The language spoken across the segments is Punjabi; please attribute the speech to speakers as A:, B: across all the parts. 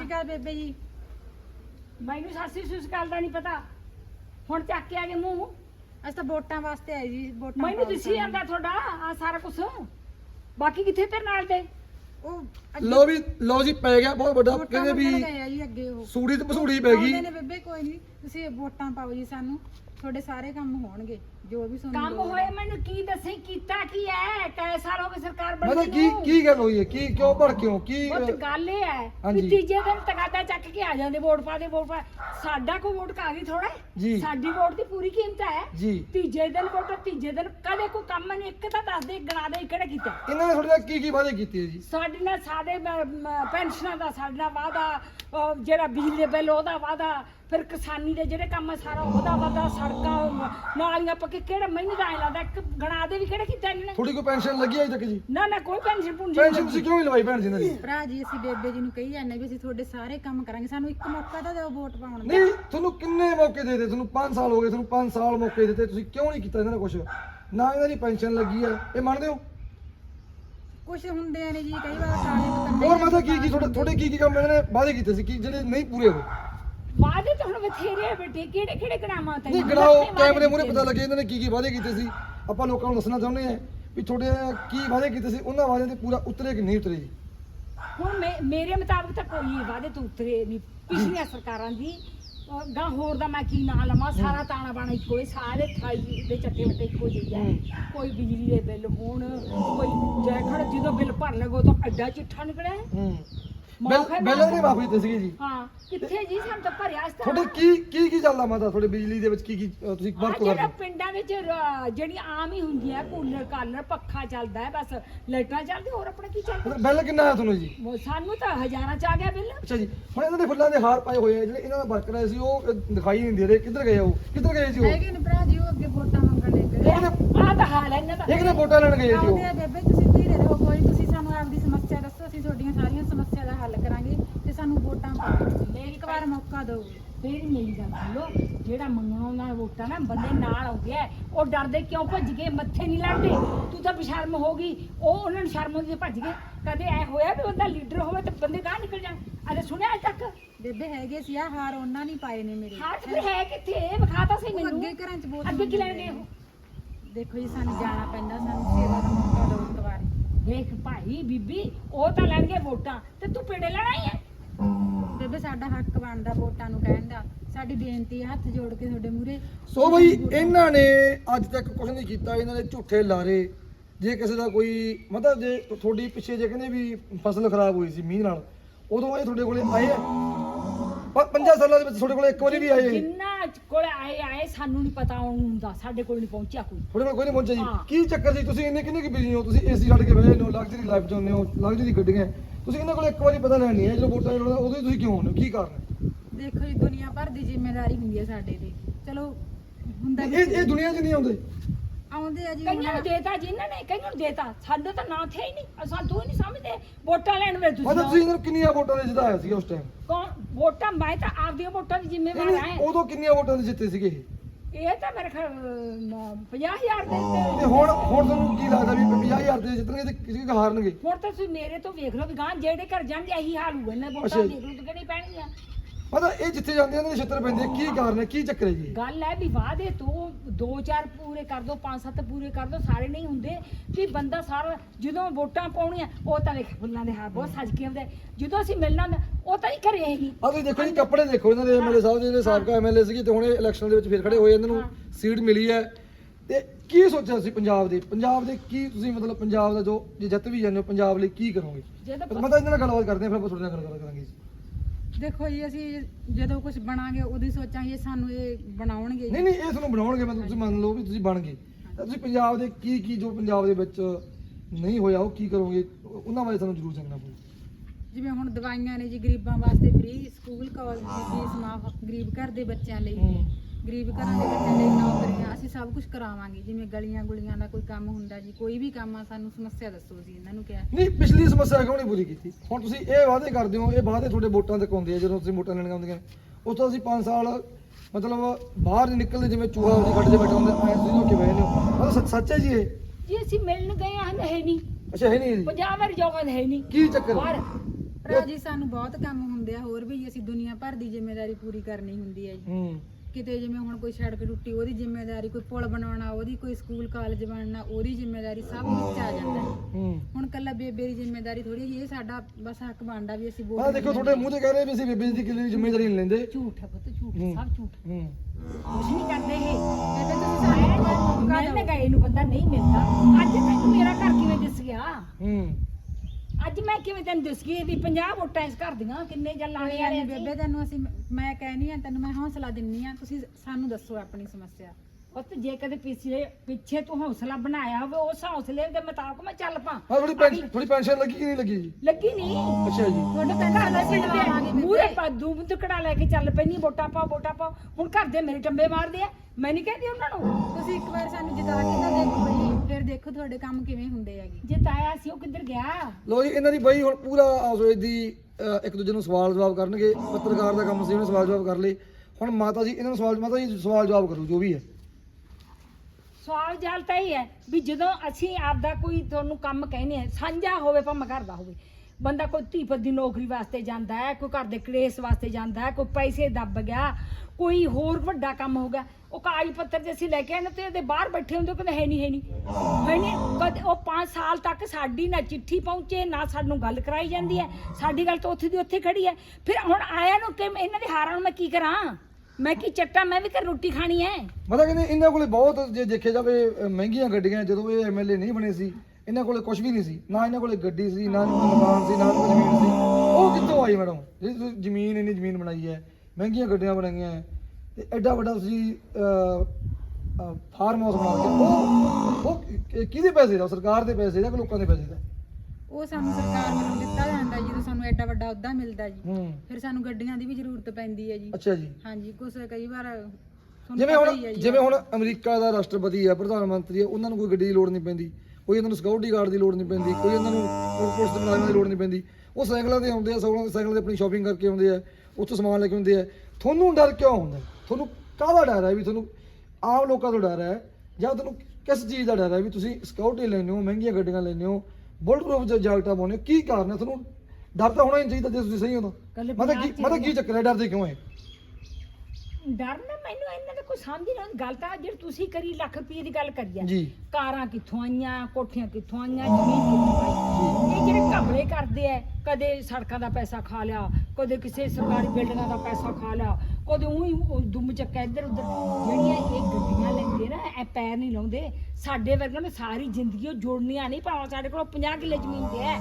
A: ਸ਼੍ਰੀ ਅਕਾਲ ਬੇਬੇ ਜੀ।
B: ਮੈਨੂੰ ਸਾਸੀ ਸੁਸ ਗੱਲ ਦਾ ਨਹੀਂ ਪਤਾ। ਹੁਣ ਚੱਕ ਕੇ ਆ ਗਏ ਮੂੰਹ।
A: ਅਸੀਂ ਤਾਂ ਵੋਟਾਂ ਵਾਸਤੇ ਆਏ ਜੀ ਵੋਟਾਂ
B: ਮੈਨੂੰ
A: ਪਾਓ
B: ਦਿਸੀ। ਜਾਂਦਾ ਤੁਹਾਡਾ ਆ ਸਾਰਾ ਕੁਝ ਬਾਕੀ ਕਿੱਥੇ ਤੇਰੇ ਨਾਲ ਦੇ?
A: ਉਹ ਅੱਗੇ
C: ਲੋ ਵੀ ਲੋ ਜੀ ਪੈ ਗਿਆ ਬਹੁਤ ਵੱਡਾ।
A: ਵੋਟਾਂ
C: ਕਹਿੰਦੇ ਵੀ
A: ਮੰਗਣ ਗਏ ਆ ਜੀ ਅੱਗੇ ਉਹ।
C: ਸੂੜੀ ਤੇ ਭਸੂੜੀ ਪੈ ਗਈ।
A: ਆਉਂਦੇ ਨੇ ਬੇਬੇ ਕੋਈ ਨਹੀਂ ਤੁਸੀਂ ਵੋਟਾਂ ਪਾਓ ਜੀ ਸਾਨੂੰ। ਤੁਹਾਡੇ ਸਾਰੇ ਕੰਮ ਹੋਣਗੇ ਜੋ ਵੀ ਤੁਹਾਨੂੰ
B: ਕੰਮ
A: ਲੋੜ
B: ਹੋਏ। ਮੈਨੂੰ ਕੀ ਦੱਸੇ ਕੀਤਾ ਕੀ ਹੈ ਕੈ ਸਾਲ ਹੋ ਗਏ ਸਰਕਾਰ ਬਣੀ
C: ਮਤਲਬ ਕੀ
B: ਨੂੰ?
C: ਕੀ ਗੱਲ ਹੋਈ ਹੈ ਕੀ ਕਿਉਂ ਭੜ ਕਿਉਂ ਕੀ
B: ਉਹ ਤੇ ਗੱਲ ਇਹ ਹੈ
C: ਹਾਂਜੀ।
B: ਕਿ ਤੀਜੇ ਦਿਨ ਤਕਾਦਾ ਚੱਕ ਕੇ ਆ ਜਾਂਦੇ ਵੋਟ ਪਾ ਦੇ ਵੋਟ ਪਾ ਸਾਡਾ ਕੋ ਵੋਟ ਕਾ ਗਈ ਥੋੜਾ
C: ਜੀ।
B: ਸਾਡੀ ਵੋਟ ਦੀ ਪੂਰੀ ਕੀਮਤ ਹੈ
C: ਜੀ।
B: ਤੀਜੇ ਦਿਨ ਵੋਟ ਤੀਜੇ ਦਿਨ ਕਦੇ ਕੋਈ ਕੰਮ ਨਹੀਂ ਇੱਕ ਤਾਂ ਦੱਸ ਦੇ ਗਣਾ ਦੇ ਕਿਹੜਾ ਕੀਤਾ।
C: ਇਹਨਾਂ ਨੇ ਤੁਹਾਡੇ ਨਾਲ ਕੀ ਕੀ ਵਾਅਦੇ ਕੀਤੇ ਜੀ?
B: ਸਾਡੇ ਨਾਲ ਸਾਡੇ ਮ- ਮ- ਪੈਨਸ਼ਨਾਂ ਦਾ ਸਾਡੇ ਨਾਲ ਵਾਦਾ ਜਿਹੜਾ ਬਿਜਲੀ ਦੇ ਬਿੱਲ ਉਹਦਾ ਵਾਦਾ ਫਿਰ ਕਿਸਾਨੀ ਦੇ ਜਿਹੜੇ ਕੰਮ ਆ ਸਾਰਾ ਉਹਦਾ ਵਾਦਾ ਸੜਕਾਂ ਮ- ਨਾਲੀਆਂ ਪੱਕੇ ਕਿਹੜਾ ਮੈਨੂੰ ਤਾਂ ਐਂ ਲੱਗਦਾ ਇੱਕ ਗਣਾ ਦੇ ਵੀ ਕਿਹੜਾ ਕੀਤਾ ਇਹਨਾਂ। ਨੇ
C: ਤੁਹਾਡੀ ਕੋਈ ਪੈਨਸ਼ਨ ਲੱਗੀ ਅਜੇ ਤੱਕ ਜੀ?
B: ਨਾ ਨਾ ਕੋਈ ਪੈਨਸ਼ਨ ਪੁੰਜੀ
C: ਪੈਨਸ਼ਨ ਤੁਸੀਂ ਕਿਉਂ ਨਹੀਂ ਲਵਾਈ ਭੈਣ ਜੀ ਇਹਨਾਂ ਦੀ?
A: ਭਰਾ ਜੀ ਅਸੀਂ ਬੇਬੇ ਜੀ ਨੂੰ ਕਹੀ ਜਾਂਦੇ ਵੀ ਅਸੀਂ ਤੁਹਾਡੇ ਸਾਰੇ ਕੰਮ ਕਰਾਂਗੇ। ਸਾਨੂੰ ਇੱਕ ਮੌਕਾ ਤਾਂ ਦਿਓ ਵੋਟ ਪਾਉਣ ਦਾ।
C: ਨਹੀਂ ਤੁਹਾਨੂੰ ਕਿੰਨੇ ਮੌਕੇ ਦੇ ਦਿੱਤੇ? ਤੁਹਾਨੂੰ 5 ਸਾਲ ਹੋ ਗਏ ਤੁਹਾਨੂੰ 5 ਸਾਲ ਮੌਕੇ ਦਿੱਤੇ। ਤੁਸੀਂ ਕਿਉਂ ਨਹੀਂ ਕੀਤਾ ਇਹਨਾਂ ਦਾ ਕੁਝ ਨਾ ਇਹਨਾਂ ਦੀ ਪੈਨਸ਼ਨ ਲੱਗੀ ਹੈ ਇਹ ਮੰਨਦੇ ਹੋ?
A: ਕੁਝ ਹੁੰਦੇ ਨੇ ਜੀ ਕਈ ਵਾਰ ਮਕੰਦੇ
C: ਹੋਰ ਮਤਲਬ ਕੀ ਕੀ ਤੁਹਾਡੇ ਤੁਹਾਡੇ ਕੀ ਕੀ ਕੰਮ ਇਹਨਾਂ ਨੇ ਵਾਅਦੇ ਕੀਤੇ ਸੀ? ਕਿ ਜਿਹੜੇ ਨਹੀਂ ਪੂਰੇ ਹੋਏ?
B: ਵਾਦੇ ਤਾਂ ਹੁਣ ਬਥੇਰੇ ਆ ਬੇਟੇ ਕਿਹੜੇ ਕਿਹੜੇ ਗਣਾਵਾਂ ਤੇ
C: ਨਹੀਂ ਗੜਾਓ ਕੈਮਰੇ ਮੂਰੇ ਪਤਾ ਲੱਗੇ ਇਹਨਾਂ ਨੇ ਕੀ ਕੀ ਵਾਅਦੇ ਕੀਤੇ ਸੀ। ਆਪਾਂ ਲੋਕਾਂ ਨੂੰ ਦੱਸਣਾ ਚਾਹੁੰਦੇ ਹਾਂ ਵੀ ਤੁਹਾਡੇ ਕੀ ਵਾਅਦੇ ਕੀਤੇ ਸੀ ਉਹਨਾਂ ਵਾਅਦਿਆਂ ਤੇ ਪੂਰਾ ਉਤਰੇ ਕਿ ਨਹੀਂ ਉਤਰੇ ਜੀ?
B: ਹੁਣ ਮੇ- ਮੇਰੇ ਮੁਤਾਬਕ ਤਾਂ ਕੋਈ ਵਾਦੇ ਤੋਂ ਉਤਰੇ ਨਹੀਂ। ਪਿਛਲੀਆਂ ਸਰਕਾਰਾਂ ਦੀ ਗਾ ਹੋਰ ਦਾ ਮੈਂ ਕੀ ਨਾਂ ਲਵਾਂ? ਸਾਰਾ ਤਾਣਾ ਬਾਣਾ ਇੱਕੋ ਹੀ ਸਾਰੇ ਥਾਈ ਦੇ ਚੱਟੇ ਵੱਟੇ ਇੱਕੋ ਜਿਹੇ ਆ। ਕੋਈ ਬਿਜਲੀ ਦੇ ਬਿੱਲ ਹੋਣ ਕੋਈ ਜੈਖੜ ਜਦੋਂ ਬਿੱਲ ਭਰ ਲਗੋ ਤਾਂ ਐਡਾ ਚਿੱਠਾ ਨਿਕਲਿਆ। ਹੈ।
C: ਬਿੱਲ ਬਿੱਲ ਨੇ। ਮਾਫੀ ਦਿੱਤੇ ਸੀਗੇ ਜੀ।
B: ਹਾਂ ਕਿੱਥੇ ਜੀ? ਸਾਨੂੰ ਤਾਂ ਭਰਿਆ ਇਸ
C: ਤੁਹਾਡੇ
B: ਤਰ੍ਹਾਂ।
C: ਕੀ ਕੀ ਕੀ ਚੱਲਦਾ ਮਾਤਾ ਤੁਹਾਡੇ ਬਿਜਲੀ ਦੇ ਵਿੱਚ? ਕੀ ਕੀ ਅਹ, ਤੁਸੀਂ
B: ਆਹ
C: ਵਰਤੋਂ
B: ਜਿਹੜਾ
C: ਕਰਦੇ?
B: ਪਿੰਡਾਂ ਵਿੱਚ ਰ- ਜਿਹੜੀਆਂ ਆਮ ਹੀ ਹੁੰਦੀਆਂ ਕੂਲਰ ਕਾਲਰ ਪੱਖਾ ਚੱਲਦਾ ਹੈ ਬਸ ਲਾਈਟਾਂ ਚੱਲਦੀ ਹੋਰ ਆਪਣਾ ਕੀ ਚੱਲਦਾ?
C: ਬਿੱਲ ਕਿੰਨਾ ਆਇਆ ਤੁਹਾਨੂੰ ਜੀ?
B: ਉਹ ਸਾਨੂੰ ਤਾਂ ਹਜ਼ਾਰਾਂ ਚ ਆ ਗਿਆ ਬਿੱਲ।
C: ਅੱਛਾ ਜੀ ਹੁਣ ਇਹਨਾਂ ਦੇ ਫੁੱਲਾਂ ਦੇ ਹਾਰ ਪਾਏ ਹੋਏ ਆ ਜਿਹੜੇ ਇਹਨਾਂ ਦਾ ਵਰਕਰ ਆਏ ਸੀ ਉਹ ਅਹ, ਦਿਖਾਈ ਨਹੀਂ ਦੇ ਰਹੇ। ਕਿੱਧਰ ਗਏ ਆ ਉਹ? ਕਿੱਧਰ ਗਏ ਸੀ ਉਹ?
A: ਹੈਗੇ ਨੇ ਭਰਾ ਜੀ ਉਹ ਅੱਗੇ ਵੋਟਾਂ ਮੰਗਣ ਲੈ ਗਏ।
B: ਆਹ ਤਾਂ ਹਾਲ ਹੈ ਇਹਨਾਂ ਦਾ।
C: ਇੱਕ ਨੇ ਵੋਟਾਂ ਲੈਣ ਗਏ ਜੀ ਉਹ।
A: ਆਉਂਦੇ ਆ ਬੇਬੇ ਤੁਸੀਂ ਧੀਰੇ ਰਹੋ ਕੋਈ ਤੁਸੀਂ ਸਾਨੂੰ ਆਪਦੀ ਸਮੱਸਿਆ ਦੱਸੋ ਅਸੀਂ ਤੁਹਾਡੀਆਂ ਸਾਰੀਆਂ ਸਮੱਸਿਆ ਦਾ ਹੱਲ ਕਰਾਂਗੇ ਤੇ ਸਾਨੂੰ ਵੋਟਾਂ ਵਾਰ ਮੌਕਾ ਦਿਓ
B: ਫੇਰ ਮੇਰੀ ਗੱਲ ਸੁਣ ਲਓ ਜਿਹੜਾ ਮੰਗਣੋਂ ਨਾਲ ਵੋਟਾਂ ਨਾ ਬੰਦੇ ਨਾਲ ਆਉਂਦੇ ਆ ਉਹ ਡਰਦੇ ਕਿਉਂ ਭੱਜ ਗਏ ਮੱਥੇ ਨਹੀਂ ਲਾਉਂਦੇ? ਤੂੰ ਤਾਂ ਬੇਸ਼ਰਮ ਹੋ ਗਈ ਉਹ ਉਹਨਾਂ ਨੂੰ ਸ਼ਰਮ ਆਉਂਦੀ ਭੱਜ ਗਏ। ਕਦੇ ਐ ਹੋਇਆ ਵੀ ਬੰਦਾ ਲੀਡਰ ਹੋਵੇ ਤੇ ਬੰਦੇ ਗਾਹ ਨਿਕਲ ਜਾਣ? ਅਰੇ ਸੁਣਿਆ ਅੱਜ ਤੱਕ?
A: ਬੇਬੇ ਹੈਗੇ ਸੀ ਆ ਹਾਰ ਉਹਨਾਂ ਨਹੀਂ ਪਾਏ ਨੇ ਮੇਰੇ।
B: ਹਾਰ ਤੇ ਹੈ ਕਿੱਥੇ? ਇਹ ਵਿਖਾ ਤਾਂ ਸਹੀ ਮੈਨੂੰ।
A: ਅੱਗੇ ਘਰਾਂ ਚ ਬਹੁਤ
B: ਅੱਗੇ ਕੀ ਲੈਣ ਉਹ?
A: ਦੇਖੋ ਜੀ ਸਾਨੂੰ ਜਾਣਾ ਪੈਂਦਾ ਸਾਨੂੰ ਸੇਵਾ ਦਾ ਮੌਕਾ ਦਿਓ ਇੱਕ ਵਾਰ।
B: ਦੇਖ ਭਾਈ ਬੀਬੀ ਉਹ ਤਾਂ ਲੈਣਗੇ ਵੋਟਾਂ। ਤੇ ਤੂੰ ਪੇੜੇ ਲੈਣਾ ਹੀ ਹੈ
A: ਸਾਡਾ ਹੱਕ ਬਣਦਾ ਵੋਟਾਂ ਨੂੰ ਕਹਿਣ ਦਾ। ਸਾਡੀ ਬੇਨਤੀ ਹੈ ਹੱਥ ਜੋੜ ਕੇ ਤੁਹਾਡੇ ਮੂਹਰੇ
C: ਸੋ ਬਈ ਇਹਨਾਂ ਨੇ ਅੱਜ ਤੱਕ ਕੁਝ ਨਹੀਂ ਕੀਤਾ ਇਹਨਾਂ ਨੇ ਝੂਠੇ ਲਾਰੇ। ਜੇ ਕਿਸੇ ਦਾ ਕੋਈ ਮਤਲਬ ਜੇ ਤੁਹਾਡੀ ਪਿੱਛੇ ਜੇ ਕਹਿੰਦੇ ਵੀ ਫਸਲ ਖਰਾਬ ਹੋਈ ਸੀ ਮੀਂਹ ਨਾਲ ਉਦੋਂ ਇਹ ਤੁਹਾਡੇ ਕੋਲੇ ਆਏ ਆ। ਪਰ ਪੰਜਾਂ ਸਾਲਾਂ ਦੇ ਵਿੱਚ ਤੁਹਾਡੇ ਕੋਲੇ ਇੱਕ ਵਾਰੀ ਵੀ ਆਏ।
B: ਜਿੰਨਾ ਕੋਲ ਆਏ ਆਏ ਸਾਨੂੰ ਨਹੀਂ ਪਤਾ ਉਹਨੂੰ ਦਾ ਸਾਡੇ ਕੋਲ ਨਹੀਂ ਪਹੁੰਚਿਆ ਕੋਈ।
C: ਤੁਹਾਡੇ ਕੋਲ ਕੋਈ ਨਹੀਂ ਪਹੁੰਚਿਆ ਜੀ।
B: ਹਾਂ।
C: ਕੀ ਚੱਕਰ ਸੀ? ਤੁਸੀਂ ਇੰਨੇ ਕਿੰਨੇ ਕਿ ਬਿਜ਼ੀ ਹੋ? ਤੁਸੀਂ ਏਸੀ ਛੱਡ ਕੇ ਬਹਿ ਜਾਂਦੇ ਹੋ ਲਗਜ਼ਰੀ ਲਾਈਫ ਜਾਂਦੇ ਹੋ ਲਗਜ਼ਰੀ ਗੱਡੀਆਂ। ਤੁਸੀਂ ਇਹਨਾਂ ਕੋਲ ਇੱਕ ਵਾਰੀ ਪਤਾ ਲੈਣੀ ਹੈ ਜਦੋਂ ਵੋਟਾਂ ਲੜਦਾ ਉਦੋਂ ਹੀ ਤੁਸੀਂ ਕਿਉਂ ਹੋ? ਕੀ ਕਾਰਨ ਹੈ?
A: ਦੇਖੋ ਜੀ ਦੁਨੀਆ ਭਰ ਦੀ ਜ਼ਿੰਮੇਵਾਰੀ ਹੁੰਦੀ ਹੈ ਸਾਡੇ ਤੇ। ਚਲੋ ਹੁੰਦਾ ਵੀ
C: ਇਹ ਇਹ ਦੁਨੀਆ 'ਚ ਨਹੀਂ ਆਉਂਦੇ।
A: ਆਉਂਦੇ ਆ ਜੀ
B: ਕਈਆਂ ਨੂੰ ਦੇਤਾ ਜਿਨ੍ਹਾਂ ਨੇ ਕਈਆਂ ਨੂੰ ਦੇਤਾ। ਸਾਡੇ ਤਾਂ ਨਾਂ ਥੇ ਹੀ ਨਹੀਂ। ਅਸਾਂ ਤੂੰ ਹੀ ਨਹੀਂ ਸਮਝਦੇ ਵੋਟਾਂ ਲੈਣ ਵੇ ਤੁਸੀਂ
C: ਮਤਲਬ ਤੁਸੀਂ ਇਹਨਾਂ ਨੂੰ ਕਿੰਨੀਆਂ ਵੋਟਾਂ ਦੇ ਜਿਤਾਇਆ ਸੀ ਉਸ ਟਾਈਮ
B: ਕੌਣ? ਵੋਟਾਂ ਮੈਂ ਤਾਂ ਆਪਦੀਆਂ ਵੋਟਾਂ ਦੀ ਜ਼ਿੰਮੇਵਾਰ ਹਾਂ।
C: ਉਦੋਂ ਕਿੰਨੀਆਂ ਵੋਟਾਂ ਦੇ ਜਿੱਤੇ ਸੀਗੇ ਇਹ?
B: ਇਹ ਤਾਂ ਮੇਰੇ ਖਿਆਲ 50000 ਦੇ
C: ਤੇ ਹੁਣ ਹੁਣ ਤੁਹਾਨੂੰ ਕੀ ਲੱਗਦਾ ਵੀ 50000 ਦੇ ਜਿੱਤਣਗੇ ਤੇ ਕਿਸੇ ਹਾਰਨਗੇ?
B: ਹੁਣ ਤਾਂ ਤੁਸੀਂ ਮੇਰੇ ਤੋਂ ਵੇਖ ਲਓ ਵੀ ਗਾਂ ਜਿਹੜੇ ਘਰ ਜਾਂਦੇ ਇਹੀ ਹਾਲ ਹੋਊਗਾ। ਇਹਨਾਂ
C: ਅੱਛਾ
B: ਵੋਟਾਂ
C: ਜੀ।
B: ਦੇਖ ਲਓ ਤੇ ਕਿਹੜੀ ਪੈਣਗੀਆਂ
C: ਮਤਲਬ ਇਹ ਜਿੱਥੇ ਜਾਂਦੇ ਇਹਨਾਂ ਦੇ ਛਿੱਤਰ ਪੈਂਦੇ ਆ, ਕੀ ਕਾਰਨ ਹੈ ਕੀ ਚੱਕਰ ਹੈ ਜੀ?
B: ਗੱਲ ਹੈ ਵੀ ਵਾਅਦੇ ਤੋਂ ਦੋ ਚਾਰ ਪੂਰੇ ਕਰ ਦੋ ਪੰਜ ਸੱਤ ਪੂਰੇ ਕਰ ਦੋ ਸਾਰੇ ਨਹੀਂ ਹੁੰਦੇ। ਵੀ ਬੰਦਾ ਸਾਰਾ ਜਦੋਂ ਵੋਟਾਂ ਪਾਉਣੀਆਂ ਉਹ ਤਾਂ ਵੇਖ ਫੁੱਲਾਂ ਦੇ ਹਾਰ ਬਹੁਤ ਸਜ ਕੇ ਆਉਂਦੇ। ਜਦੋਂ ਅਸੀਂ ਮਿਲਣਾ ਹੁੰਦਾ, ਉਹ ਤਾਂ ਹੀ ਘਰੇ ਹੀ
C: ਆਹ ਤੁਸੀਂ ਦੇਖੋ ਜੀ ਕੱਪੜੇ ਦੇਖੋ ਇਹਨਾਂ ਦੇ ਐਮਐਲਏ ਸਾਹਿਬ ਜਿਹੜੇ ਸਾਬਕਾ ਐਮਐਲਏ ਸੀਗੇ ਤੇ ਹੁਣ ਇਹ ਇਲੈਕਸ਼ਨ ਦੇ ਵਿੱਚ ਫਿਰ ਖੜੇ ਹੋਏ ਇਹਨਾਂ ਨੂੰ। ਸੀਟ ਮਿਲੀ ਹੈ। ਤੇ ਕੀ ਸੋਚਿਆ ਸੀ ਪੰਜਾਬ ਦੇ? ਪੰਜਾਬ ਦੇ ਕੀ ਤੁਸੀਂ ਮਤਲਬ ਪੰਜਾਬ ਦਾ ਜੋ ਜੇ ਜਿੱਤ ਵੀ ਜਾਂਦੇ ਹੋ ਪੰਜਾਬ ਲਈ ਕੀ ਕਰੋਗੇ? ਮੈਂ ਤਾਂ ਇਹਨਾਂ ਨਾਲ ਗੱਲਬਾਤ ਕਰਦੇ ਹਾਂ ਫਿਰ ਆਪਾਂ ਤੁਹਾਡੇ ਨਾਲ ਗੱਲ ਕਰਾਂਗੇ ਜੀ।
A: ਦੇਖੋ ਜੀ ਅਸੀਂ ਜਦੋਂ ਕੁਝ ਬਣਾਂਗੇ ਹੀ ਸੋਚਾਂਗੇ ਸਾਨੂੰ ਇਹ ਬਣਾਉਣਗੇ ਜੀ।
C: ਨਹੀਂ ਨਹੀਂ ਇਹ ਤੁਹਾਨੂੰ ਬਣਾਉਣਗੇ ਮੈਂ ਤੁਸੀਂ ਮੰਨ ਲਓ ਵੀ ਤੁਸੀਂ ਬਣ ਗਏ। ਤਾਂ ਤੁਸੀਂ ਪੰਜਾਬ ਦੇ ਕੀ ਕੀ ਜੋ ਪੰਜਾਬ ਦੇ ਵਿੱਚ ਨਹੀਂ ਹੋਇਆ ਉਹ ਕੀ ਕਰੋਗੇ? ਉਹਨਾਂ ਬਾਰੇ ਸਾਨੂੰ ਜ਼ਰੂਰ ਜਾਣਨਾ ਪਊ।
A: ਜਿਵੇਂ ਹੁਣ ਦਵਾਈਆਂ ਨੇ ਜੀ ਗਰੀਬਾਂ ਵਾਸਤੇ ਫ੍ਰੀ ਸਕੂਲ ਕਾਲਜ ਦੀ ਫੀਸ ਮਾਫ ਗਰੀਬ ਘਰ ਦੇ ਬੱਚਿਆਂ ਲਈ।
C: ਹੂੰ।
A: ਗਰੀਬ ਘਰਾਂ ਦੇ ਬੱਚਿਆਂ ਲਈ ਨੌਕਰੀਆਂ ਅਸੀਂ ਸਭ ਕੁਝ ਕਰਾਵਾਂਗੇ। ਜਿਵੇਂ ਗਲੀਆਂ ਗੁਲੀਆਂ ਦਾ ਕੋਈ ਕੰਮ ਹੁੰਦਾ ਜੀ ਕੋਈ ਵੀ ਕੰਮ ਆ ਸਾਨੂੰ ਸਮੱਸਿਆ ਦੱਸੋ ਜੀ ਇਹਨਾਂ ਨੂੰ ਕਿਹਾ
C: ਨਹੀਂ ਪਿਛਲੀ ਸਮੱਸਿਆ ਕਿਉਂ ਨਹੀਂ ਪੂਰੀ ਕੀਤੀ? ਹੁਣ ਤੁਸੀਂ ਇਹ ਵਾਅਦੇ ਕਰਦੇ ਹੋ ਇਹ ਵਾਅਦੇ ਤੁਹਾਡੇ ਵੋਟਾਂ ਤੇ ਆਉਂਦੇ ਆ ਜਦੋਂ ਤੁਸੀਂ ਵੋਟਾਂ ਲੈਣ ਆਉਂਦੀਆਂ ਉਸ ਤੋਂ ਅਸੀਂ 5 ਸਾਲ ਮਤਲਬ ਬਾਹਰ ਨਹੀਂ ਨਿਕਲਦੇ ਜਿਵੇਂ ਚੂਹਾ ਉਹਦੀ ਗੱਡ 'ਚ ਬੈਠਾ ਹੁੰਦਾ ਐਂ ਤੁਸੀਂ ਲੋਕੀ ਬਹਿ ਜਾਂਦੇ ਹੋ। ਮਤਲਬ ਸੱਚ- ਸੱਚ ਹੈ ਜੀ ਇਹ?
B: ਜੀ ਅਸੀਂ ਮਿਲਣ ਗਏ ਹਾਂ ਹੈ ਨਹੀਂ।
C: ਅੱਛਾ ਹੈ ਨਹੀਂ ਜੀ?
B: ਪੰਜਾਬ ਵਾਲੀ ਜਗ੍ਹਾ ਹੈ ਨਹੀਂ।
C: ਕੀ ਚੱਕਰ?
B: ਪਰ
A: ਭਰਾ ਜੀ ਸਾਨੂੰ ਬਹੁਤ ਕੰਮ ਹੁੰਦੇ ਆ ਹੋਰ ਵੀ ਅਸੀਂ ਦੁਨੀਆ ਭਰ ਦੀ ਜ਼ਿੰਮੇਵਾਰੀ ਪੂਰੀ ਕਰਨੀ ਹੁੰਦੀ ਹੈ ਜੀ।
C: ਹੂੰ।
A: ਕਿਤੇ ਜਿਵੇਂ ਹੁਣ ਕੋਈ ਸੜਕ ਟੁੱਟੀ ਉਹਦੀ ਜ਼ਿੰਮੇਵਾਰੀ ਕੋਈ ਪੁਲ ਬਣਾਉਣਾ ਉਹਦੀ ਕੋਈ ਸਕੂਲ ਕਾਲਜ ਬਣਨਾ ਉਹਦੀ ਜ਼ਿੰਮੇਵਾਰੀ ਸਭ ਵਿੱਚ ਆ ਜਾਂਦਾ ਹੈ।
C: ਹੂੰ।
A: ਹੁਣ ਕੱਲਾ ਬੇਬੇ ਦੀ ਜ਼ਿੰਮੇਵਾਰੀ ਥੋੜੀ ਜਿਹੀ ਇਹ ਸਾਡਾ ਬਸ ਹੱਕ ਬਣਦਾ ਵੀ ਅਸੀਂ
C: ਆ
A: ਵੋਟ
C: ਦੇਖੋ ਤੁਹਾਡੇ ਮੂੰਹ ਤੇ ਕਹਿ ਰਹੇ ਵੀ ਅਸੀਂ ਬੇਬੇ ਦੀ ਕਿਲੇ ਦੀ ਜ਼ਿੰਮੇਵਾਰੀ ਨਹੀਂ ਲੈਂਦੇ।
B: ਝੂਠ ਹੈ ਪੁੱਤ ਝੂਠ
C: ਹੂੰ।
B: ਸਭ ਝੂਠ।
C: ਹੂੰ।
B: ਕੁਛ ਨਹੀਂ ਕਰਦੇ ਇਹ।
A: ਬੇਬੇ ਤੁਸੀਂ ਸਾਨੂੰ ਇੱਕ ਵਾਰ ਮੌਕਾ
B: ਮੈਂ
A: ਦਿਓ
B: ਗਏ ਨੂੰ ਬੰਦਾ ਨਹੀਂ ਮਿਲਦਾ। ਅੱਜ ਤੈਨੂੰ ਮੇਰਾ ਘਰ ਕਿਵੇਂ ਦਿਸ ਗਿਆ?
C: ਹੂੰ।
B: ਅੱਜ ਮੈਂ ਕਿਵੇਂ ਤੈਨੂੰ ਦਿਸ ਗਈ ਵੀ 50 ਵੋਟਾਂ ਇਸ ਘਰ ਦੀਆਂ ਕਿੰਨੇ ਜਾਂ ਲਾਣੇ ਵਾਲੇ
A: ਬੇਬੇ ਤੈਨੂੰ ਅਸੀਂ ਮੈਂ ਕਹਿਨੀ ਆ ਤੈਨੂੰ ਮੈਂ ਹੌਸਲਾ ਦਿੰਨੀ ਆ ਤੁਸੀਂ ਸਾਨੂੰ ਦੱਸੋ ਆਪਣੀ ਸਮੱਸਿਆ।
B: ਪੁੱਤ ਜੇ ਕਦੇ ਪਿੱਛੇ ਪਿੱਛੇ ਤੂੰ ਹੌਸਲਾ ਬਣਾਇਆ ਹੋਵੇ ਉਸ ਹੌਸਲੇ ਦੇ ਮੁਤਾਬਕ ਮੈਂ ਚੱਲ ਪਾ।
C: ਆ ਥੋੜੀ ਪੈਨਸ਼ਨ ਥੋੜੀ ਪੈਨਸ਼ਨ ਲੱਗੀ ਕਿ ਨਹੀਂ ਲੱਗੀ? ਜੀ
B: ਲੱਗੀ ਨਹੀਂ।
C: ਅੱਛਾ ਜੀ।
A: ਤੁਹਾਡੇ ਪਿੰਡ ਦੇ
B: ਪਿੰਡ ਦੇ। ਮੂਰੇ ਪਾ ਦੂਬ ਤੁਕੜਾ ਲੈ ਕੇ ਚੱਲ ਪੈਣੀ ਵੋਟਾਂ ਪਾ ਵੋਟਾਂ ਪਾ ਹੁਣ ਘਰ ਦੇ ਮੇਰੇ ਟੰਬੇ ਮਾਰਦੇ ਆ। ਮੈਂ ਨਹੀਂ ਕਹਿੰਦੀ ਉਹਨਾਂ ਨੂੰ।
A: ਤੁਸੀਂ ਇੱਕ ਵਾਰ ਸਾਨੂੰ ਜਿਤਾ ਕੇ ਤਾਂ ਦੇਖੋ ਜੀ ਫਿਰ ਦੇਖੋ ਤੁਹਾਡੇ ਕੰਮ ਕਿਵੇਂ ਹੁੰਦੇ ਹੈਗੇ।
B: ਜੇ ਤਾਇਆ ਸੀ ਉਹ ਕਿੱਧਰ ਗਿਆ?
C: ਲੋ ਜੀ ਇਹਨਾਂ ਦੀ ਬਈ ਹੁਣ ਪੂਰਾ ਆਸੋਏ ਦੀ ਅਹ, ਇੱਕ ਦੂਜੇ ਨੂੰ ਸਵਾਲ ਜਵਾਬ ਕਰਨਗੇ। ਪੱਤਰਕਾਰ ਦਾ ਕੰਮ ਸੀ ਉਹਨੇ ਸਵਾਲ ਜਵਾਬ ਕਰ ਲਏ। ਹੁਣ ਮਾਤਾ ਜੀ ਇਹਨਾਂ ਨੂੰ ਸਵਾਲ ਮਾਤਾ ਜੀ ਸਵਾਲ ਜਵਾਬ ਕਰੂ ਜੋ ਵੀ ਹੈ।
B: ਸਵਾਲ ਜਾਲ ਤਾਂ ਇਹ ਹੈ ਵੀ ਜਦੋਂ ਅਸੀਂ ਆਪਦਾ ਕੋਈ ਤੁਹਾਨੂੰ ਕੰਮ ਕਹਿੰਦੇ ਆ ਸਾਂਝਾ ਹੋਵੇ, ਭਾਵੇਂ ਘਰ ਦਾ ਹੋਵੇ, ਬੰਦਾ ਕੋਈ ਧੀਪਤ ਦੀ ਨੌਕਰੀ ਵਾਸਤੇ ਜਾਂਦਾ ਹੈ, ਕੋਈ ਘਰ ਦੇ ਕਲੇਸ਼ ਵਾਸਤੇ ਜਾਂਦਾ ਹੈ, ਕੋਈ ਪੈਸੇ ਦੱਬ ਗਿਆ, ਕੋਈ ਹੋਰ ਵੱਡਾ ਕੰਮ ਹੋ ਗਿਆ, ਉਹ ਕਾਗਜ਼ ਪੱਤਰ ਜੇ ਅਸੀਂ ਲੈ ਕੇ ਆਏ ਨਾ ਤੇ ਇਹਦੇ ਬਾਹਰ ਬੈਠੇ ਹੁੰਦੇ, ਉਹ ਕਹਿੰਦੇ ਹੈ ਨਹੀਂ ਹੈ ਨਹੀਂ ਹੈ ਨਹੀਂ ਕਦੇ ਉਹ 5 ਸਾਲ ਤੱਕ ਸਾਡੀ ਨਾ ਚਿੱਠੀ ਪਹੁੰਚੇ, ਨਾ ਸਾਨੂੰ ਗੱਲ ਕਰਾਈ ਜਾਂਦੀ ਹੈ, ਸਾਡੀ ਗੱਲ ਤਾਂ ਉੱਥੇ ਦੀ ਉੱਥੇ ਖੜੀ ਹੈ। ਫਿਰ ਹੁਣ ਆਇਆ ਨੂੰ ਕਿ ਇਹਨਾਂ ਦੇ ਹਾਰਾਂ ਨੂੰ ਮੈਂ ਕੀ ਕਰਾਂ? ਮੈਂ ਕੀ ਚੱਟਾ ਮੈਂ ਵੀ ਘਰ ਰੋਟੀ ਖਾਣੀ ਹੈ
C: ਮਤਲਬ ਕਹਿੰਦੇ ਇਹਨਾਂ ਕੋਲੇ ਬਹੁਤ ਜੇ ਦੇਖਿਆ ਜਾਵੇ ਅਹ, ਮਹਿੰਗੀਆਂ ਗੱਡੀਆਂ ਜਦੋਂ ਇਹ ਐਮਐਲਏ ਨਹੀਂ ਬਣੇ ਸੀ ਇਹਨਾਂ ਕੋਲੇ ਕੁਝ ਵੀ ਨਹੀਂ ਸੀ। ਨਾ ਇਹਨਾਂ ਕੋਲੇ ਗੱਡੀ ਸੀ ਨਾ ਇਹਨਾਂ ਕੋਲੇ ਮਕਾਨ ਸੀ ਨਾ ਇਹਨਾਂ ਕੋਲੇ ਜ਼ਮੀਨ ਸੀ। ਉਹ ਕਿੱਥੋਂ ਆਈ ਮੈਡਮ? ਜਿਹੜੀ ਤੁਸੀਂ ਜ਼ਮੀਨ ਇੰਨੀ ਜ਼ਮੀਨ ਬਣਾਈ ਹੈ ਮਹਿੰਗੀਆਂ ਗੱਡੀਆਂ ਬਣਾਈਆਂ ਹੈ, ਤੇ ਐਡਾ ਵੱਡਾ ਤੁਸੀਂ ਫਾਰਮ ਹਾਊਸ ਬਣਾ ਕੇ ਉਹ ਉਹ ਕਿ- ਕਿਹਦੇ ਪੈਸੇ ਦਾ? ਸਰਕਾਰ ਦੇ ਪੈਸੇ ਦਾ ਕਿ ਲੋਕਾਂ ਦੇ ਪੈਸੇ ਦਾ?
A: ਉਹ ਸਾਨੂੰ ਸਰਕਾਰ ਵੱਲੋਂ ਦਿੱਤਾ ਜਾਂਦਾ ਜਦੋਂ ਸਾਨੂੰ ਐਡਾ ਵੱਡਾ ਅਹੁਦਾ ਮਿਲਦਾ ਜੀ।
C: ਹੂੰ।
A: ਫਿਰ ਸਾਨੂੰ ਗੱਡੀਆਂ ਦੀ ਵੀ ਜ਼ਰੂਰਤ ਪੈਂਦੀ ਹੈ ਜੀ।
C: ਅੱਛਾ ਜੀ।
A: ਹਾਂਜੀ ਕੁਛ ਕਈ ਵਾਰ ਤੁਹਾਨੂੰ
C: ਜਿਵੇਂ
A: ਪਤਾ
C: ਹੁਣ
A: ਹੀ ਹੈ ਜੀ।
C: ਜਿਵੇਂ ਹੁਣ ਅਮਰੀਕਾ ਦਾ ਰਾਸ਼ਟਰਪਤੀ ਹੈ ਪ੍ਰਧਾਨ ਮੰਤਰੀ ਹੈ ਉਹਨਾਂ ਨੂੰ ਕੋਈ ਗੱਡੀ ਦੀ ਲੋੜ ਨਹੀਂ ਪੈਂਦੀ। ਕੋਈ ਉਹਨਾਂ ਨੂੰ ਸਿਕਿਉਰਿਟੀ ਗਾਰਡ ਦੀ ਲੋੜ ਨਹੀਂ ਪੈਂਦੀ ਕੋਈ ਉਹਨਾਂ ਨੂੰ ਪੁਲਿਸ ਦੇ ਮੁਲਾਜ਼ਮਾਂ ਦੀ ਲੋੜ ਨਹੀਂ ਪੈਂਦੀ। ਉਹ ਸਾਈਕਲਾਂ ਤੇ ਆਉਂਦੇ ਆ ਸਾਈਕਲਾਂ ਸਾਈਕਲ ਤੇ ਆਪਣੀ ਸ਼ਾਪਿੰਗ ਕਰਕੇ ਆਉਂਦੇ ਆ ਉੱਥੋਂ ਸਮਾਨ ਲੈ ਕੇ ਆਉਂਦੇ ਆ। ਤੁਹਾਨੂੰ ਡਰ ਕਿਉਂ ਹੁੰਦਾ? ਤੁਹਾਨੂੰ ਕਾਹਦਾ ਡਰ ਹੈ ਵੀ ਤੁਹਾਨੂੰ ਆਮ ਲੋਕਾਂ ਤੋਂ ਡਰ ਹੈ? ਜਾਂ ਤੁਹਾਨੂੰ ਕਿਸ ਚੀਜ਼ ਦਾ ਡਰ ਹੈ ਵੀ ਤੁਸੀਂ ਸਿਕਿਉਰਿਟੀ ਲੈਂਦੇ ਹੋ ਮਹਿੰਗੀਆਂ ਗੱਡੀਆਂ ਲੈਂਦੇ ਹੋ ਬੁਲਟ ਪ੍ਰੂਫ ਜਾਗਟਾ ਪਾਉਂਦੇ ਹੋ ਕੀ ਕਾਰਨ ਹੈ ਤੁਹਾਨੂੰ ਡਰ ਤਾਂ ਹੋਣਾ ਹੀ ਨਹੀਂ ਚਾਹੀਦਾ ਜੇ ਤੁਸੀਂ ਸਹੀ ਹੋ ਤਾਂ।
B: ਕੱਲ੍ਹ
C: ਮਤਲਬ ਕੀ ਮਤਲਬ ਕੀ ਚੱਕਰ ਹੈ ਡਰਦੇ ਕਿਉਂ ਹੈ
B: ਡਰ ਨਾ ਮੈਨੂੰ ਇਹਨਾਂ ਦਾ ਕੋਈ ਸਮਝ ਨਹੀਂ ਆਉਂਦੀ। ਗੱਲ ਤਾਂ ਜਿਹੜੀ ਤੁਸੀਂ ਕਰੀ ਲੱਖ ਰੁਪਏ ਦੀ ਗੱਲ ਕਰੀ ਆ।
C: ਜੀ।
B: ਕਾਰਾਂ ਕਿੱਥੋਂ ਆਈਆਂ ਕੋਠੀਆਂ ਕਿੱਥੋਂ ਆਈਆਂ ਜ਼ਮੀਨ ਕਿੱਥੋਂ ਆਈ? ਇਹ ਜਿਹੜੇ ਘਬਲੇ ਕਰਦੇ ਆ ਕਦੇ ਸੜਕਾਂ ਦਾ ਪੈਸਾ ਖਾ ਲਿਆ ਕਦੇ ਕਿਸੇ ਸਰਕਾਰੀ ਬਿਲਡਿੰਗਾਂ ਦਾ ਪੈਸਾ ਖਾ ਲਿਆ ਕਦੇ ਉਹੀ ਦੁੰਮ ਚੱਕਾ ਇੱਧਰ ਉੱਧਰ। ਜਿਹੜੀਆਂ ਇਹ ਗੱਡੀਆਂ ਲੈਂਦੇ ਨਾ, ਇਹ ਪੈਰ ਨਹੀਂ ਲਾਉਂਦੇ। ਸਾਡੇ ਵਰਗਿਆਂ ਨੇ ਸਾਰੀ ਜ਼ਿੰਦਗੀ ਉਹ ਜੋੜਨੀਆਂ ਨਹੀਂ ਪਾਵਾਂ ਸਾਡੇ ਕੋਲ 50 ਕਿੱਲੇ ਜ਼ਮੀਨ ਤੇ ਹੈ